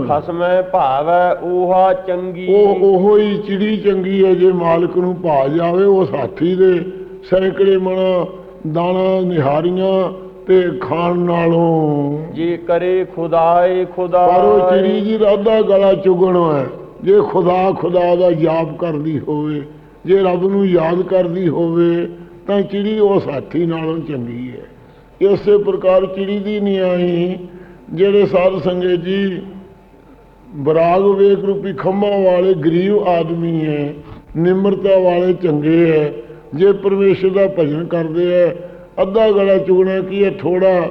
ਖਸਮੈ ਭਾਵੈ ਓਹਾ ਚੰਗੀ। ਉਹ ਉਹੋ ਹੀ ਚਿੜੀ ਚੰਗੀ ਹੈ ਜੇ ਮਾਲਕ ਨੂੰ ਭਾ ਜਾਵੇ ਉਸ ਹਾਥੀ ਦੇ। ਸੈਂਕੜੇ ਮਣਾ ਦਾਣਾ ਨਿਹਾਰੀਆਂ ਤੇ ਖਾਣ ਨਾਲੋਂ। ਜੇ ਕਰੇ ਖੁਦਾਏ ਖੁਦਾ ਪਰ ਉਹ ਚਿੜੀ ਜੀ ਦਾ ਅੱਧਾ ਗਲਾ ਚੁਗਣਾ ਹੈ। ਜੇ ਖੁਦਾ ਖੁਦਾ ਦਾ ਯਾਦ ਕਰਦੀ ਹੋਵੇ ਜੇ ਰੱਬ ਨੂੰ ਯਾਦ ਕਰਦੀ ਹੋਵੇ ਤਾਂ ਚਿੜੀ ਉਹ ਸਾਥੀ ਨਾਲੋਂ ਚੰਗੀ ਹੈ। ਇਸੇ ਪ੍ਰਕਾਰ ਚਿੜੀ ਦੀ ਨਿਆਈ ਜਿਹੜੇ ਸਾਧ ਸੰਗਤ ਜੀ ਬਰਾਗ ਵੇਖ ਰੂਪੀ ਖੰਭਾਂ ਵਾਲੇ ਗਰੀਬ ਆਦਮੀ ਹੈ, ਨਿਮਰਤਾ ਵਾਲੇ ਚੰਗੇ ਹੈ, ਜੇ ਪਰਮੇਸ਼ਰ ਦਾ ਭਜਨ ਕਰਦੇ ਹੈ, ਅੱਧਾ ਗਲਾ ਚੁਗਣਾ ਕੀ ਹੈ ਥੋੜਾ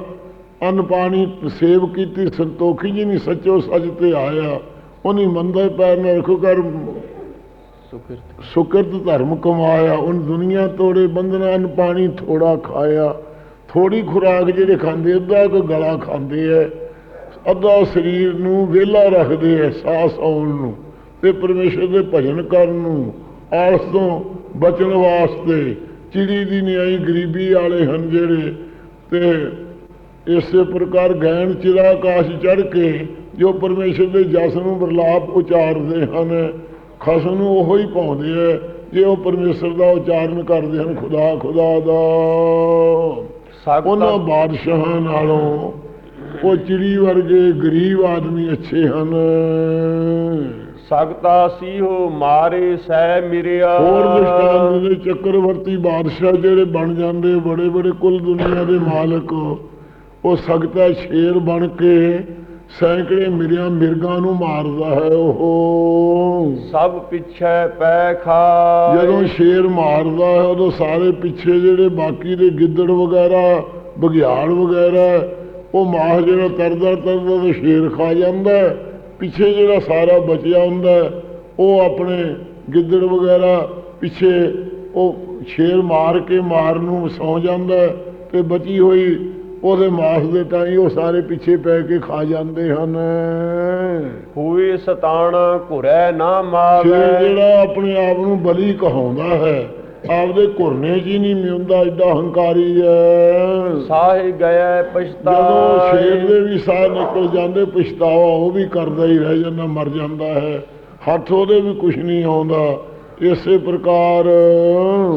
ਅੰਨ ਪਾਣੀ ਸੇਵ ਕੀਤੀ ਸੰਤੋਖੀ ਜੀ ਨਹੀਂ, ਸੱਚੋ ਸੱਚ ਤੇ ਆਇਆ, ਉਹਨੀ ਮੰਦਰ ਪੈਰ ਨਾ ਰੱਖੋ ਕਰ ਸੁਕਰਤ ਧਰਮ ਕਮਾਇਆ ਉਹਨ ਦੁਨੀਆ ਤੋੜੇ ਬੰਦਨਾ ਅੰਨ ਪਾਣੀ ਥੋੜਾ ਖਾਇਆ। ਥੋੜੀ ਖੁਰਾਕ ਜਿਹੜੇ ਖਾਂਦੇ, ਅੱਧਾ ਕੁ ਗਲਾ ਖਾਂਦੇ ਐ। ਅੱਧਾ ਸਰੀਰ ਨੂੰ ਵਿਹਲਾ ਰੱਖਦੇ ਐ, ਸਾਹ ਆਉਣ ਨੂੰ ਤੇ ਪਰਮੇਸ਼ਰ ਦੇ ਭਜਨ ਕਰਨ ਨੂੰ ਆਲਸ ਤੋਂ ਬਚਣ ਵਾਸਤੇ ਚਿੜੀ ਦੀ ਨਿਆਈ ਗਰੀਬੀ ਵਾਲੇ ਹਨ ਜਿਹੜੇ ਤੇ ਇਸੇ ਪ੍ਰਕਾਰ ਗੈਣ ਚਿਰਾ ਆਕਾਸ਼ ਚੜ ਕੇ ਜੋ ਪਰਮੇਸ਼ਰ ਦੇ ਜਸ ਨੂੰ ਬਰਲਾਪ ਉਚਾਰਦੇ ਹਨ। ਖਸਮ ਨੂੰ ਉਹੋ ਹੀ ਪਾਉਂਦੇ ਐ ਜੇ ਉਹ ਪਰਮੇਸ਼ਰ ਦਾ ਉਚਾਰਨ ਕਰਦੇ ਹਨ ਖੁਦਾ ਖੁਦਾ ਦਾ। ਉਹਨਾਂ ਬਾਦਸ਼ਾਹਾਂ ਨਾਲੋਂ ਉਹ ਚਿੜੀ ਵਰਗੇ ਗਰੀਬ ਆਦਮੀ ਅੱਛੇ ਹਨ। ਸਗਤਾ ਸੀਹੋ ਮਾਰੇ ਸਹਿ ਮਿਰਿਆ। ਹੋਰ ਦ੍ਰਿਸ਼ਟਾਂਤ ਦੇ ਚੱਕਰਵਰਤੀ ਬਾਦਸ਼ਾਹ ਜਿਹੜੇ ਬਣ ਜਾਂਦੇ ਬੜੇ ਬੜੇ ਕੁੱਲ ਦੁਨੀਆ ਦੇ ਮਾਲਕ ਉਹ ਸਗਤਾ ਸ਼ੇਰ ਬਣ ਕੇ ਸੈਂਕੜੇ ਮਿਰਿਆਂ ਮਿਰਗਾਂ ਨੂੰ ਮਾਰਦਾ ਹੈ ਉਹ ਸਭ ਪਿੱਛੇ ਪੈ ਖਾਏ ਜਦੋਂ ਸ਼ੇਰ ਮਾਰਦਾ ਹੈ ਉਦੋਂ ਸਾਰੇ ਪਿੱਛੇ ਜਿਹੜੇ ਬਾਕੀ ਦੇ ਗਿੱਦੜ ਵਗੈਰਾ ਬਘਿਆੜ ਵਗੈਰਾ ਉਹ ਮਾਹ ਜਿਹੜਾ ਤਰਦਾ ਤਰਦਾ ਤੇ ਸ਼ੇਰ ਖਾ ਜਾਂਦਾ। ਪਿੱਛੇ ਜਿਹੜਾ ਸਾਰਾ ਬਚਿਆ ਹੁੰਦਾ ਉਹ ਆਪਣੇ ਗਿੱਦੜ ਵਗੈਰਾ ਪਿੱਛੇ ਉਹ ਸ਼ੇਰ ਮਾਰ ਕੇ ਮਾਰ ਨੂੰ ਸੌ ਜਾਂਦਾ ਤੇ ਬਚੀ ਹੋਈ ਉਹਦੇ ਮਾਸ ਦੇ ਤਾਂ ਹੀ ਉਹ ਸਾਰੇ ਪਿੱਛੇ ਪੈ ਕੇ ਖਾ ਜਾਂਦੇ ਹਨ। ਹੋਏ ਸਤਾਣਾ ਘੁਰੈ ਨਾ ਮਾਵੇ। ਜਿਹੜਾ ਆਪਣੇ ਆਪ ਨੂੰ ਬਲੀ ਕਹਾਉਂਦਾ ਹੈ ਆਪਦੇ ਘੁਰਨੇ ਹੀ ਨਹੀਂ ਮਿਉਂਦਾ ਐਡਾ ਹੰਕਾਰੀ ਹੈ। ਸਾਹਿ ਗਿਆ ਪਛਤਾ ਜਦੋਂ ਸ਼ੇਰ ਦੇ ਵੀ ਸਾਹ ਨਿਕਲ ਜਾਂਦੇ ਪਛਤਾਵਾ ਉਹ ਵੀ ਕਰਦਾ ਹੀ ਰਹਿ ਜਾਂਦਾ ਮਰ ਜਾਂਦਾ ਹੈ। ਹੱਥ ਉਹਦੇ ਵੀ ਕੁਝ ਨਹੀਂ ਆਉਂਦਾ। ਇਸੇ ਪ੍ਰਕਾਰ।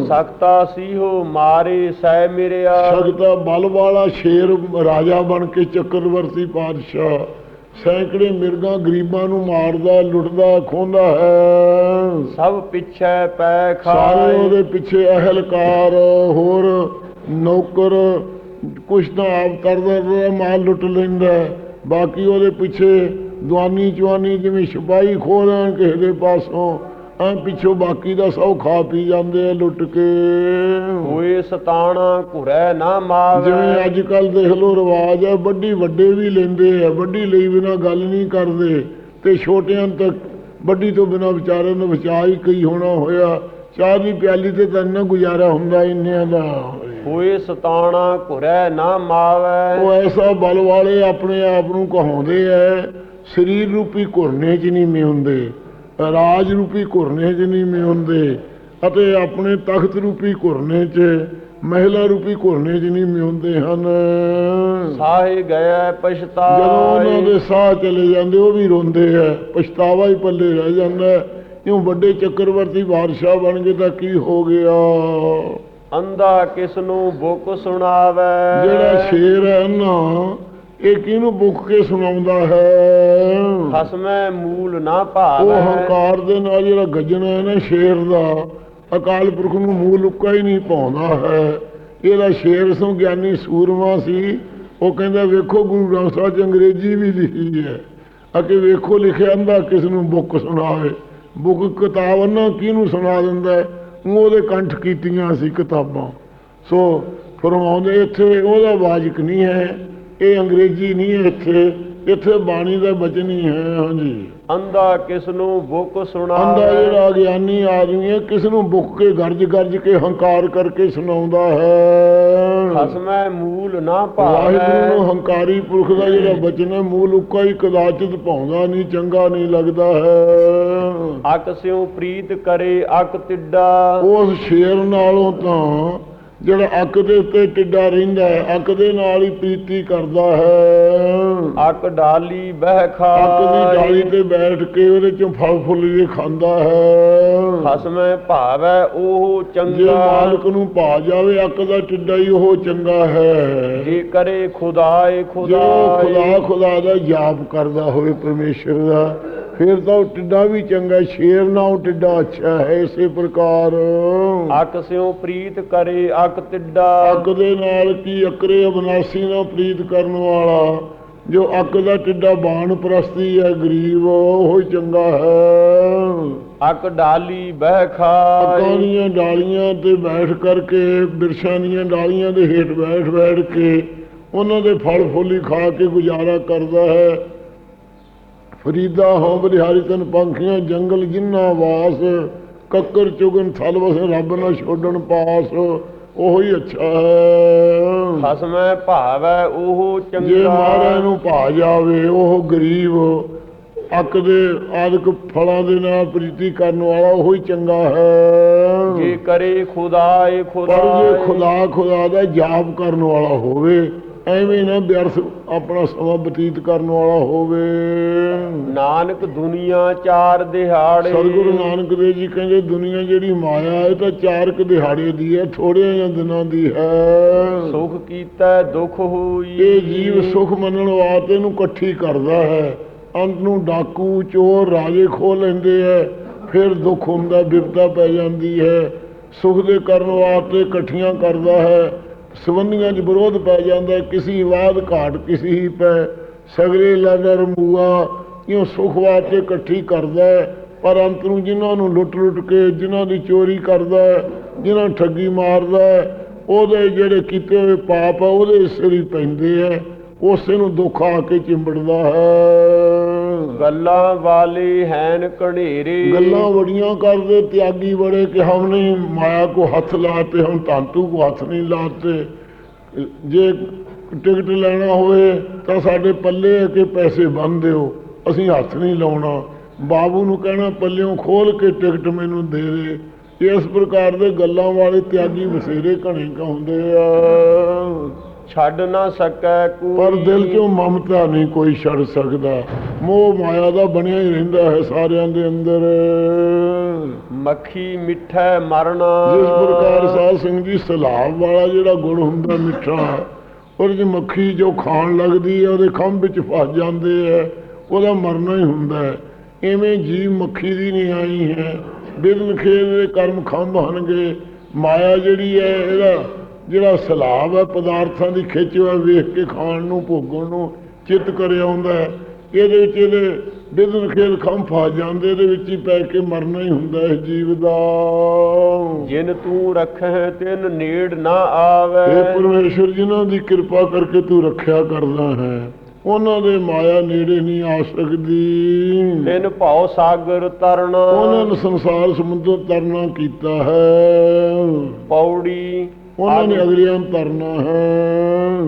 ਸਖਤਾ ਸੀਹੋ ਮਾਰੇ ਸਹਿ ਮਿਰਿਆ। ਸਗਤਾ ਬਲ ਵਾਲਾ ਸ਼ੇਰ ਰਾਜਾ ਬਣ ਕੇ ਚੱਕਰਵਰਤੀ ਪਾਤਸ਼ਾਹ। ਸੈਂਕੜੇ ਮਿਰਗਾਂ ਗਰੀਬਾਂ ਨੂੰ ਮਾਰਦਾ ਲੁੱਟਦਾ ਖੋਂਦਾ ਹੈ। ਸਭ ਪਿੱਛੇ ਪੈ ਸਾਰੇ ਖਾਏ ਉਹਦੇ ਪਿੱਛੇ ਅਹਲਕਾਰ ਹੋਰ ਨੌਕਰ ਕੁਛ ਤਾਂ ਆਪ ਕਰਦਾ ਰਿਹਾ ਮਾਲ ਲੁੱਟ ਲੈਂਦਾ। ਬਾਕੀ ਉਹਦੇ ਪਿੱਛੇ ਦਵਾਨੀ ਚਵਾਨੀ ਜਿਵੇਂ ਸਿਪਾਹੀ ਖੋਹ ਲੈਣ ਕਿਸੇ ਦੇ ਪਾਸੋਂ ਐ ਪਿੱਛੋਂ ਬਾਕੀ ਦਾ ਸਭ ਖਾ ਪੀ ਜਾਂਦੇ ਆ ਲੁੱਟ ਕੇ। ਹੋਏ ਸਤਾਣਾ ਘੁਰੈ ਨਾ ਮਾਵੇ ਜਿਵੇਂ ਅੱਜ ਕੱਲ ਦੇਖ ਲਓ ਰਿਵਾਜ ਹੈ ਵੱਡੀ ਵੱਡੇ ਵੀ ਲੈਂਦੇ ਆ ਵੱਡੀ ਲਈ ਬਿਨਾ ਗੱਲ ਨਹੀਂ ਕਰਦੇ। ਤੇ ਛੋਟਿਆਂ ਤੱਕ ਵੱਡੀ ਤੋਂ ਬਿਨਾ ਵਿਚਾਰਿਆਂ ਦਾ ਬਚਾ ਹੀ ਕਈ ਹੋਣਾ ਹੋਇਆ। ਚਾਹ ਦੀ ਪਿਆਲੀ ਤੇ ਤਾਂ ਇੰਨਾ ਗੁਜ਼ਾਰਾ ਹੁੰਦਾ ਇੰਨਿਆਂ ਦਾ। ਹੋਏ ਸਤਾਣਾ ਘੁਰੈ ਨਾ ਮਾਵੇ ਉਹ ਐਸਾ ਬਲ ਵਾਲੇ ਆਪਣੇ ਆਪ ਨੂੰ ਕਹਾਉਂਦੇ ਐ ਸਰੀਰ ਰੂਪੀ ਘੁਰਨੇ 'ਚ ਨਹੀਂ ਮਿਉਂਦੇ ਰਾਜ ਰੂਪੀ ਘੁਰਨੇ 'ਚ ਨਹੀਂ ਮਿਉਂਦੇ ਅਤੇ ਆਪਣੇ ਤਖਤ ਰੂਪੀ ਘੁਰਨੇ 'ਚ ਮਹਿਲਾ ਰੂਪੀ ਘੁਰਨੇ 'ਚ ਨਹੀਂ ਮਿਉਂਦੇ ਹਨ। ਸਾਹਿ ਗਿਆ ਜਦੋਂ ਉਹਨਾਂ ਪਛਤਾਏ ਦੇ ਸਾਹ ਚਲੇ ਜਾਂਦੇ ਉਹ ਵੀ ਰੋਂਦੇ ਐ ਪਛਤਾਵਾ ਹੀ ਪੱਲੇ ਰਹਿ ਜਾਂਦਾ ਹੈ। ਇਉਂ ਵੱਡੇ ਚੱਕਰਵਰਤੀ ਬਾਦਸ਼ਾਹ ਬਣ ਗਏ ਤਾਂ ਕੀ ਹੋ ਗਿਆ? ਅੰਧਾ ਕਿਸ ਨੂੰ ਬੁੱਕ ਸੁਣਾਵੇ? ਜਿਹੜਾ ਸ਼ੇਰ ਹੈ ਨਾ ਇਹ ਕਿਹਨੂੰ ਬੁੱਕ ਕੇ ਸੁਣਾਉਂਦਾ ਹੈ? ਖਸਮੈ ਮੂਲ ਨਾ ਉਹ ਭਾਵੈ ਹੰਕਾਰ ਦੇ ਨਾਲ ਜਿਹੜਾ ਗੱਜਣਾ ਹੈ ਨਾ ਸ਼ੇਰ ਦਾ ਅਕਾਲ ਪੁਰਖ ਨੂੰ ਮੂਲ ਉੱਕਾ ਹੀ ਨਹੀਂ ਪਾਉਂਦਾ ਹੈ। ਇਹਦਾ ਸ਼ੇਰ ਸੋ ਗਿਆਨੀ ਸੂਰਮਾ ਸੀ। ਉਹ ਕਹਿੰਦਾ ਵੇਖੋ ਗੁਰੂ ਗ੍ਰੰਥ ਸਾਹਿਬ 'ਚ ਅੰਗਰੇਜ਼ੀ ਵੀ ਲਿਖੀ ਹੈ। ਅਕੇ ਵੇਖੋ ਲਿਖਿਆ ਹੁੰਦਾ ਕਿਸ ਨੂੰ ਬੁੱਕ ਸੁਣਾਵੇ? ਬੁੱਕ ਕਿਤਾਬ ਨਾ ਕਿਹਨੂੰ ਸੁਣਾ ਦਿੰਦਾ ਉਹਦੇ ਕੰਠ ਕੀਤੀਆਂ ਸੀ ਕਿਤਾਬਾਂ। ਸੋ ਫਰਮਾਉਂਦੇ ਇੱਥੇ ਉਹਦਾ ਵਾਜਕ ਨਹੀਂ ਹੈ। ਇਹ ਅੰਗਰੇਜ਼ੀ ਨਹੀਂ ਹੈ ਇੱਥੇ ਇੱਥੇ ਬਾਣੀ ਦਾ ਬਚਨ ਹੀ ਹੈ ਹਾਂਜੀ। ਅੰਧਾ ਕਿਸ ਨੂੰ ਬੁੱਕ ਅੰਦਾ ਸੁਣਾਵੇ ਜਿਹੜਾ ਗਿਆਨੀ ਆਦਮੀ ਹੈ ਕਿਸ ਨੂੰ ਬੁੱਕ ਕੇ ਗਰਜ ਗਰਜ ਕੇ ਹੰਕਾਰ ਕਰਕੇ ਸੁਣਾਉਂਦਾ ਹੈ? ਖਸਮੈ ਮੂਲ ਨਾ ਵਾਹਿਗੁਰੂ ਭਾਵੈ ਨੂੰ ਹੰਕਾਰੀ ਪੁਰਖ ਦਾ ਜਿਹੜਾ ਬਚਨ ਹੈ ਮੂਲ ਉੱਕਾ ਹੀ ਕਦਾਚਿਤ ਪਾਉਂਦਾ ਨਹੀਂ ਚੰਗਾ ਨਹੀਂ ਲੱਗਦਾ ਹੈ। ਅਕ ਸਿਉ ਪ੍ਰੀਤ ਕਰੇ ਅਕ ਤਿੱਡਾ। ਉਸ ਸ਼ੇਰ ਨਾਲੋਂ ਤਾਂ ਜਿਹੜਾ ਅੱਕ ਦੇ ਉੱਤੇ ਟਿੱਡਾ ਰਹਿੰਦਾ ਹੈ ਅੱਕ ਦੇ ਨਾਲ ਹੀ ਪ੍ਰੀਤੀ ਕਰਦਾ ਹੈ। ਅਕ ਡਾਲੀ ਬਹਿ ਅੱਕ ਦੀ ਡਾਲੀ ਖਾਈ ਤੇ ਬੈਠ ਕੇ ਉਹਦੇ ਚੋਂ ਫਲ ਫੁੱਲ ਜੇ ਖਾਂਦਾ ਹੈ। ਖਸਮੈ ਭਾਵੈ ਉਹ ਜੇ ਚੰਗਾ ਮਾਲਕ ਨੂੰ ਭਾ ਜਾਵੇ ਅੱਕ ਦਾ ਟਿੱਡਾ ਹੀ ਉਹ ਚੰਗਾ ਹੈ। ਜੇ ਕਰੇ ਖੁਦਾਏ ਜੇ ਉਹ ਖੁਦਾ ਖੁਦਾਏ। ਖੁਦਾ ਦਾ ਜਾਪ ਕਰਦਾ ਹੋਵੇ ਪਰਮੇਸ਼ਰ ਦਾ ਫਿਰ ਤਾਂ ਉਹ ਟਿੱਡਾ ਵੀ ਚੰਗਾ ਸ਼ੇਰ ਨਾਲੋਂ ਟਿੱਡਾ ਅੱਛਾ ਹੈ ਇਸੇ ਪ੍ਰਕਾਰ। ਅਕ ਸਿਉ ਪ੍ਰੀਤ ਕਰੇ ਅਕ ਤਿੱਡਾ ਅੱਕ ਦੇ ਨਾਲ ਕੀ ਅਕਰੇ ਅਬਨਾਸੀ ਨਾਲ ਪ੍ਰੀਤ ਕਰਨ ਵਾਲਾ? ਜੋ ਅੱਕ ਦਾ ਟਿੱਡਾ ਬਾਣ ਪ੍ਰਸਤੀ ਹੈ ਗਰੀਬ ਉਹ ਹੀ ਚੰਗਾ ਹੈ। ਅਕ ਡਾਲੀ ਬਹਿ ਖਾਈ। ਦੀਆਂ ਡਾਲੀਆਂ ਤੇ ਬੈਠ ਕਰਕੇ ਬਿਰਛਾਂ ਦੀਆਂ ਡਾਲੀਆਂ ਦੇ ਹੇਠ ਬੈਠ ਬੈਠ ਕੇ ਉਹਨਾਂ ਦੇ ਫਲ ਫੁੱਲੀ ਖਾ ਕੇ ਗੁਜ਼ਾਰਾ ਕਰਦਾ ਹੈ। ਫਰੀਦਾ ਹੋ ਬਲਿਹਾਰੀ ਤਨ ਪੰਖੀਆਂ ਜੰਗਲ ਜਿੰਨਾ ਵਾਸ ਕੱਕਰ ਚੁਗਨ ਥਲ ਵਸੇ ਰੱਬ ਨਾ ਛੋਡਣ ਪਾਸ। ਉਹ ਹੀ ਅੱਛਾ ਹੈ। ਖਸਮੈ ਭਾਵੈ ਉਹ ਜੇ ਮਹਾਰਾਜ ਚੰਗਾ ਨੂੰ ਭਾ ਜਾਵੇ ਉਹ ਗਰੀਬ ਅੱਕ ਦੇ ਆਦਿਕ ਫਲਾਂ ਦੇ ਨਾਲ ਪ੍ਰੀਤੀ ਕਰਨ ਵਾਲਾ ਉਹ ਹੀ ਚੰਗਾ ਹੈ। ਜੇ ਕਰੇ ਖੁਦਾਏ ਪਰ ਜੇ ਖੁਦਾ ਖੁਦਾ ਦਾ ਜਾਪ ਕਰਨ ਵਾਲਾ ਹੋਵੇ ਐਵੇਂ ਨਾ ਵਿਅਰਥ ਆਪਣਾ ਸਮਾਂ ਬਤੀਤ ਕਰਨ ਵਾਲਾ ਹੋਵੇ। ਨਾਨਕ ਦੁਨੀਆ ਚਾਰ ਦਿਹਾੜੇ। ਸਤਿਗੁਰੂ ਨਾਨਕ ਦੇਵ ਜੀ ਕਹਿੰਦੇ ਦੁਨੀਆ ਜਿਹੜੀ ਮਾਇਆ ਇਹ ਤਾਂ ਚਾਰ ਕੁ ਦਿਹਾੜੇ ਦੀ ਹੈ ਥੋੜਿਆਂ ਜਿਹਾ ਦਿਨਾਂ ਦੀ ਹੈ। ਸੁਖ ਕੀਤਾ ਦੁਖ ਹੋਈ। ਇਹ ਜੀਵ ਸੁਖ ਮੰਨਣ ਵਾਸਤੇ ਇਹਨੂੰ ਇਕੱਠੀ ਕਰਦਾ ਹੈ। ਅੰਤ ਨੂੰ ਡਾਕੂ ਚੋਰ ਰਾਜੇ ਖੋ ਲੈਂਦੇ ਐ ਫਿਰ ਦੁੱਖ ਹੁੰਦਾ ਬਿਪਤਾ ਪੈ ਜਾਂਦੀ ਹੈ। ਸੁਖ ਦੇ ਕਰਨ ਵਾਸਤੇ ਇਕੱਠੀਆਂ ਕਰਦਾ ਹੈ। ਸਬੰਧੀਆਂ 'ਚ ਵਿਰੋਧ ਪੈ ਜਾਂਦਾ, ਕਿਸੇ ਕਿਸੀ ਬਾਦ ਘਾਟ, ਕਿਸੇ ਹੀ ਪੈ ਸਗਰੇ ਲਦਰ ਮੂਆ ਇਉਂ ਸੁਖ ਵਾਸਤੇ ਇਕੱਠੀ ਕਰਦਾ ਪਰ ਅੰਤ ਨੂੰ ਜਿਨ੍ਹਾਂ ਨੂੰ ਲੁੱਟ ਲੁੱਟ ਕੇ, ਜਿਨ੍ਹਾਂ ਦੀ ਚੋਰੀ ਕਰਦਾ ਹੈ, ਜਿਨ੍ਹਾਂ ਨੂੰ ਠੱਗੀ ਮਾਰਦਾ ਉਹਦੇ ਜਿਹੜੇ ਕੀਤੇ ਹੋਏ ਪਾਪ ਆ, ਉਹਦੇ ਸਿਰ ਹੀ ਪੈਂਦੇ ਆ। ਉਸੇ ਨੂੰ ਦੁੱਖ ਆ ਕੇ ਚਿੰਬੜਦਾ ਹੈ। ਗੱਲਾਂ ਵਾਲੇ ਹੈਨ ਕਣੇਰੇ ਗੱਲਾਂ ਬੜੀਆਂ ਕਰਦੇ ਤਿਆਗੀ ਬੜੇ ਕਿ ਹਮ ਨਹੀਂ ਮਾਇਆ ਕੋ ਹੱਥ ਲਾਤੇ ਹਮ ਤਾਂਤੂ ਕੋ ਹੱਥ ਨਹੀਂ ਲਾਤੇ। ਜੇ ਟਿਕਟ ਲੈਣਾ ਹੋਵੇ ਤਾਂ ਸਾਡੇ ਪੱਲੇ ਕਿ ਪੈਸੇ ਬੰਨ ਦਿਓ ਅਸੀਂ ਹੱਥ ਨਹੀਂ ਲਾਉਣਾ। ਬਾਬੂ ਨੂੰ ਕਹਿਣਾ ਪੱਲਿਓਂ ਖੋਲ ਕੇ ਟਿਕਟ ਮੈਨੂੰ ਦੇ ਦੇ। ਇਸ ਪ੍ਰਕਾਰ ਦੇ ਗੱਲਾਂ ਵਾਲੇ ਤਿਆਗੀ ਬਸੇਰੇ ਘਣੇ ਹੁੰਦੇ ਆ। ਛੱਡ ਨਾ ਸਕੈ ਕੋਈ। ਪਰ ਦਿਲ ਚੋਂ ਮਮਤਾ ਨਹੀਂ ਕੋਈ ਛੱਡ ਸਕਦਾ। ਮੋਹ ਮਾਇਆ ਦਾ ਬਣਿਆ ਹੀ ਰਹਿੰਦਾ ਹੈ ਸਾਰਿਆਂ ਦੇ ਅੰਦਰ। ਮੱਖੀ ਮਿੱਠੈ ਮਰਨਾ। ਜਿਸ ਪ੍ਰਕਾਰ ਸਾਧ ਸਿੰਘ ਜੀ ਸਲਾਬ ਵਾਲਾ ਜਿਹੜਾ ਗੁਣ ਹੁੰਦਾ ਮਿੱਠਾ ਉਹਦੇ 'ਚ ਮੱਖੀ ਜੋ ਖਾਣ ਲੱਗਦੀ ਹੈ ਉਹਦੇ ਖੰਭ ਵਿੱਚ ਫਸ ਜਾਂਦੇ ਹੈ ਉਹਦਾ ਮਰਨਾ ਹੀ ਹੁੰਦਾ ਹੈ। ਐਵੇਂ ਜੀਵ ਮੱਖੀ ਦੀ ਨਹੀਂ ਆਈ ਹੈ। ਬਿਰਨ ਖੇਦ ਦੇ ਕਰਮ ਖੰਭ ਹਨਗੇ। ਮਾਇਆ ਜਿਹੜੀ ਹੈ ਇਹਦਾ ਜਿਹੜਾ ਸਲਾਬ ਹੈ ਪਦਾਰਥਾਂ ਦੀ ਖਿੱਚ ਹੈ ਵੇਖ ਕੇ ਖਾਣ ਨੂੰ ਭੋਗਣ ਨੂੰ ਚਿੱਤ ਕਰ ਆਉਂਦਾ ਹੈ। ਇਹਦੇ ਵਿੱਚ ਇਹਦੇ ਬਿਰਨ ਖੇਦ ਖੰਭ ਫਸ ਜਾਂਦੇ ਇਹਦੇ ਵਿੱਚ ਹੀ ਪੈ ਕੇ ਮਰਨਾ ਹੀ ਹੁੰਦਾ ਹੈ ਜੀਵ ਦਾ। ਜਿਨ ਤੂੰ ਰੱਖੈ ਤਿਨ ਨੇੜ ਨਾ ਇਹ ਆਵੇ ਪਰਮੇਸ਼ਰ ਜਿਨ੍ਹਾਂ ਦੀ ਕਿਰਪਾ ਕਰਕੇ ਤੂੰ ਰੱਖਿਆ ਕਰਦਾ ਹੈ ਉਹਨਾਂ ਦੇ ਮਾਇਆ ਨੇੜੇ ਨਹੀਂ ਆ ਸਕਦੀ। ਤਿਨ ਭਉ ਸਾਗਰ ਤਰਨਾ ਉਹਨਾਂ ਨੇ ਸੰਸਾਰ ਸਮੁੰਦਰ ਤਰਨਾ ਕੀਤਾ ਹੈ। ਪੌੜੀ ਉਹਨਾਂ ਨੇ ਅਗ- ਅਗਲਿਆਂ ਤਰਨਾ ਹੈ।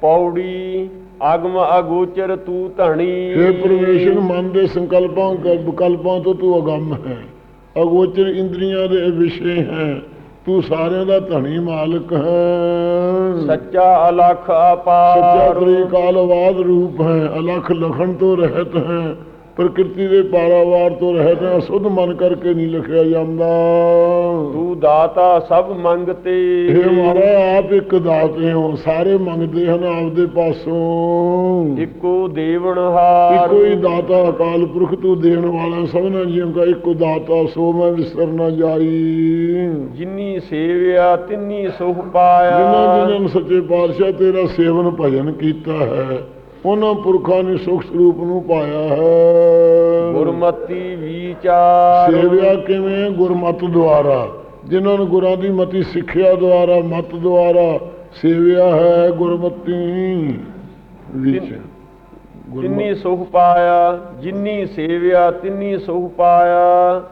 ਪੌੜੀ ਅਗਮ ਅਗੋਚਰ ਤੂੰ ਧਣੀ। ਇਹ ਪਰਮੇਸ਼ਰ ਮਨ ਦੇ ਸੰਕਲਪਾਂ ਵਿਕਲਪਾਂ ਤੋਂ ਤੂੰ ਅਗੰਮ ਹੈ। ਅਗੋਚਰ ਇੰਦਰੀਆਂ ਦੇ ਵਿਸ਼ੇ ਹੈ। ਤੂੰ ਸਾਰਿਆਂ ਦਾ ਧਣੀ ਮਾਲਕ ਹੈ। ਸੱਚਾ ਅਲਖ ਸੱਚਾ ਅਪਾਰ ਤ੍ਰਿਕਾਲਵਾਦ ਰੂਪ ਹੈ। ਅਲਖ ਲਖਣ ਤੋਂ ਰਹਿਤ ਹੈ। ਪ੍ਰਕਿਰਤੀ ਦੇ ਪਾਰਾਵਾਰ ਤੋਂ ਰਹਿਤ ਹੈ ਅਸੁੱਧ ਮਨ ਕਰਕੇ ਨਹੀਂ ਲਿਖਿਆ ਜਾਂਦਾ। ਤੂੰ ਦਾਤਾ ਸਭ ਮੰਗਤੇ। ਇਹ ਮਹਾਰਾਜ ਆਪ ਇੱਕ ਦਾਤੇ ਹੋ ਸਾਰੇ ਮੰਗਦੇ ਹਨ ਆਪਦੇ ਪਾਸੋਂ। ਇੱਕੋ ਦੇਵਨਹਾਰ ਇੱਕੋ ਹੀ ਦਾਤਾ ਅਕਾਲ ਪੁਰਖ ਤੂੰ ਦੇਣ ਵਾਲਾ ਸਭਨਾ ਜੀਵਾਂ ਦਾ ਇੱਕੋ ਦਾਤਾ ਸੋ ਮੈਂ ਵਿਸਰ ਨਾ ਜਾਈ। ਜਿਨੀ ਸੇਵਿਆ ਤਿੰਨੀ ਸੁਖ ਜਿਨ੍ਹਾਂ ਪਾਇਆ ਜਿਨ੍ਹਾਂ ਨੇ ਸੱਚੇ ਪਾਤਸ਼ਾਹ ਤੇਰਾ ਸੇਵਨ ਭਜਨ ਕੀਤਾ ਹੈ ਉਹਨਾਂ ਪੁਰਖਾਂ ਨੇ ਸੁਖ ਸਰੂਪ ਨੂੰ ਪਾਇਆ ਹੈ। ਗੁਰਮਤੀ ਵਿਚਾਰ। ਸੇਵਿਆ ਕਿਵੇਂ? ਗੁਰਮਤ ਦੁਆਰਾ। ਜਿਨ੍ਹਾਂ ਨੂੰ ਗੁਰਾਂ ਦੀ ਮਤੀ ਸਿੱਖਿਆ ਦੁਆਰਾ ਮਤ ਦੁਆਰਾ ਸੇਵਿਆ ਹੈ ਗੁਰਮਤੀ ਵਿੱਚ। ਗੁਰਮਤਿ। ਤਿੰਨੀ ਸੁਖ ਪਾਇਆ ਜਿਨੀ ਸੇਵਿਆ ਤਿੰਨੀ ਸੁਖ ਪਾਇਆ।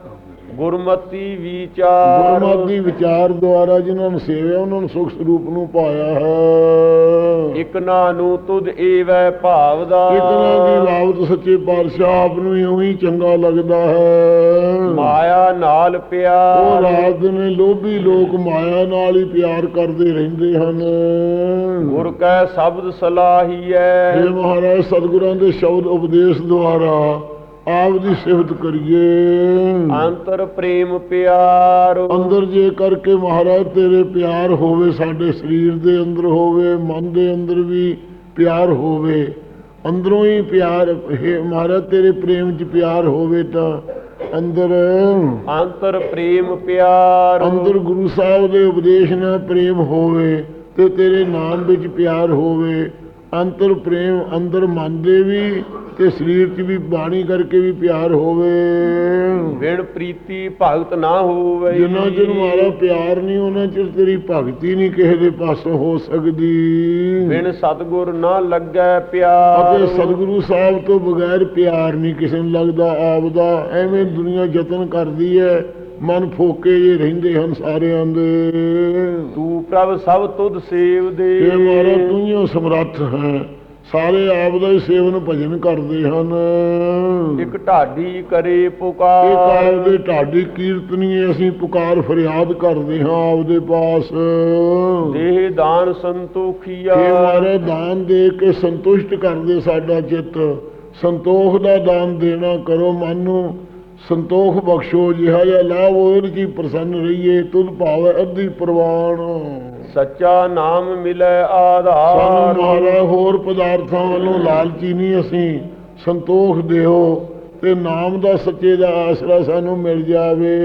ਗੁਰਮਤੀ ਵਿਚਾਰ। ਗੁਰਮਤਿ ਦੀ ਵਿਚਾਰ ਦੁਆਰਾ ਜਿਨ੍ਹਾਂ ਨੂੰ ਸੇਵਿਆ ਉਹਨਾਂ ਨੂੰ ਸੁਖ ਸਰੂਪ ਨੂੰ ਪਾਇਆ ਹੈ। ਇਕ ਨਾ ਨੂੰ ਤੁਧ ਏਵੈ ਭਾਵਦਾ ਇਤਨਾ ਦੀ ਬਾਬਤ ਸੱਚੇ ਪਾਤਸ਼ਾਹ ਆਪ ਨੂੰ ਇਉਂ ਹੀ ਚੰਗਾ ਲੱਗਦਾ ਹੈ। ਮਾਇਆ ਨਾਲ ਉਹ ਪਿਆਰ ਰਾਤ ਨੇ ਲੋਭੀ ਲੋਕ ਮਾਇਆ ਨਾਲ ਹੀ ਪਿਆਰ ਕਰਦੇ ਰਹਿੰਦੇ ਹਨ। ਗੁਰ ਕੈ ਸ਼ਬਦ ਸਲਾਹੀਐ। ਇਹ ਮਹਾਰਾਜ ਸਤਿਗੁਰਾਂ ਦੇ ਸ਼ਬਦ ਉਪਦੇਸ਼ ਦੁਆਰਾ ਆਪ ਦੀ ਸਿਫਤ ਕਰੀਏ। ਅੰਤਰ ਪ੍ਰੇਮ ਪਿਆਰ। ਅੰਦਰ ਜੇ ਕਰਕੇ ਮਹਾਰਾਜ ਤੇਰੇ ਪਿਆਰ ਹੋਵੇ ਸਾਡੇ ਸਰੀਰ ਦੇ ਅੰਦਰ ਹੋਵੇ ਮਨ ਦੇ ਅੰਦਰ ਵੀ ਪਿਆਰ ਹੋਵੇ ਅੰਦਰੋਂ ਹੀ ਪਿਆਰ ਹੈ ਮਹਾਰਾਜ ਤੇਰੇ ਪ੍ਰੇਮ 'ਚ ਪਿਆਰ ਹੋਵੇ ਤਾਂ ਅੰਦਰ ਅੰਤਰ ਪ੍ਰੇਮ ਪਿਆਰ। ਅੰਦਰ ਗੁਰੂ ਸਾਹਿਬ ਦੇ ਉਪਦੇਸ਼ ਨਾਲ ਪ੍ਰੇਮ ਹੋਵੇ ਤੇ ਤੇਰੇ ਨਾਮ ਵਿੱਚ ਪਿਆਰ ਹੋਵੇ ਅੰਤਰ ਪ੍ਰੇਮ ਅੰਦਰ ਮਨ ਦੇ ਵੀ ਤੇ ਸਰੀਰ 'ਚ ਵੀ ਬਾਣੀ ਕਰਕੇ ਵੀ ਪਿਆਰ ਹੋਵੇ। ਵਿਣ ਪ੍ਰੀਤੀ ਭਗਤ ਨਾ ਹੋਵੇ। ਜਿੰਨਾ ਚਿਰ ਮਾਰਾ ਪਿਆਰ ਨਹੀਂ ਉਹਨਾਂ ਚਿਰ ਤੇਰੀ ਭਗਤੀ ਨਹੀਂ ਕਿਸੇ ਦੇ ਪਾਸੋਂ ਹੋ ਸਕਦੀ। ਵਿਣ ਸਤਗੁਰ ਨਾ ਲੱਗੈ ਪਿਆਰ। ਅਤੇ ਸਤਿਗੁਰੂ ਸਾਹਿਬ ਤੋਂ ਬਗੈਰ ਪਿਆਰ ਨਹੀਂ ਕਿਸੇ ਨੂੰ ਲੱਗਦਾ ਆਪ ਦਾ ਐਵੇਂ ਦੁਨੀਆ ਯਤਨ ਕਰਦੀ ਹੈ ਮਨ ਫੋਕੇ ਜੇ ਰਹਿੰਦੇ ਹਨ ਸਾਰਿਆਂ ਦੇ। ਤੂੰ ਪ੍ਰਭ ਸਭ ਤੁਧ ਸੇਵ ਦੇ। ਇਹ ਮਾਰਾ ਤੂੰ ਹੀ ਸਮਰੱਥ ਹੈ। ਸਾਰੇ ਆਪ ਦਾ ਹੀ ਸੇਵਨ ਭਜਨ ਕਰਦੇ ਹਨ। ਇੱਕ ਢਾਡੀ ਕਰੇ ਪੁਕਾਰ। ਕਾਲ ਦੇ ਢਾਡੀ ਕੀਰਤਨੀਏ ਅਸੀਂ ਪੁਕਾਰ ਫਰਿਆਦ ਕਰਦੇ ਹਾਂ ਆਪਦੇ ਪਾਸ। ਦੇਹ ਦਾਨ ਸੰਤੋਖੀਆ। ਇਹ ਮਾਰੇ ਦਾਨ ਦੇ ਕੇ ਸੰਤੁਸ਼ਟ ਕਰਦੇ ਸਾਡਾ ਚਿੱਤ ਸੰਤੋਖ ਦਾ ਦਾਨ ਦੇਣਾ ਕਰੋ ਮਨ ਨੂੰ। ਸੰਤੋਖ ਬਖਸ਼ੋ ਜਿਹਾ ਜਿਹਾ ਲਾਭ ਹੋਏ ਜੀ ਪ੍ਰਸੰਨ ਰਹੀਏ ਤੁਧ ਭਾਵੇ ਅੱਧੀ ਪ੍ਰਵਾਨ। ਸੱਚਾ ਨਾਮ ਮਿਲੈ ਸਾਨੂੰ ਮਹਾਰਾਜ ਹੋਰ ਪਦਾਰਥਾਂ ਵੱਲੋਂ ਲਾਲਚੀ ਨਹੀਂ ਅਸੀਂ, ਸੰਤੋਖ ਦਿਓ ਤੇ ਨਾਮ ਦਾ ਸੱਚੇ ਦਾ ਆਸਰਾ ਸਾਨੂੰ ਮਿਲ ਜਾਵੇ।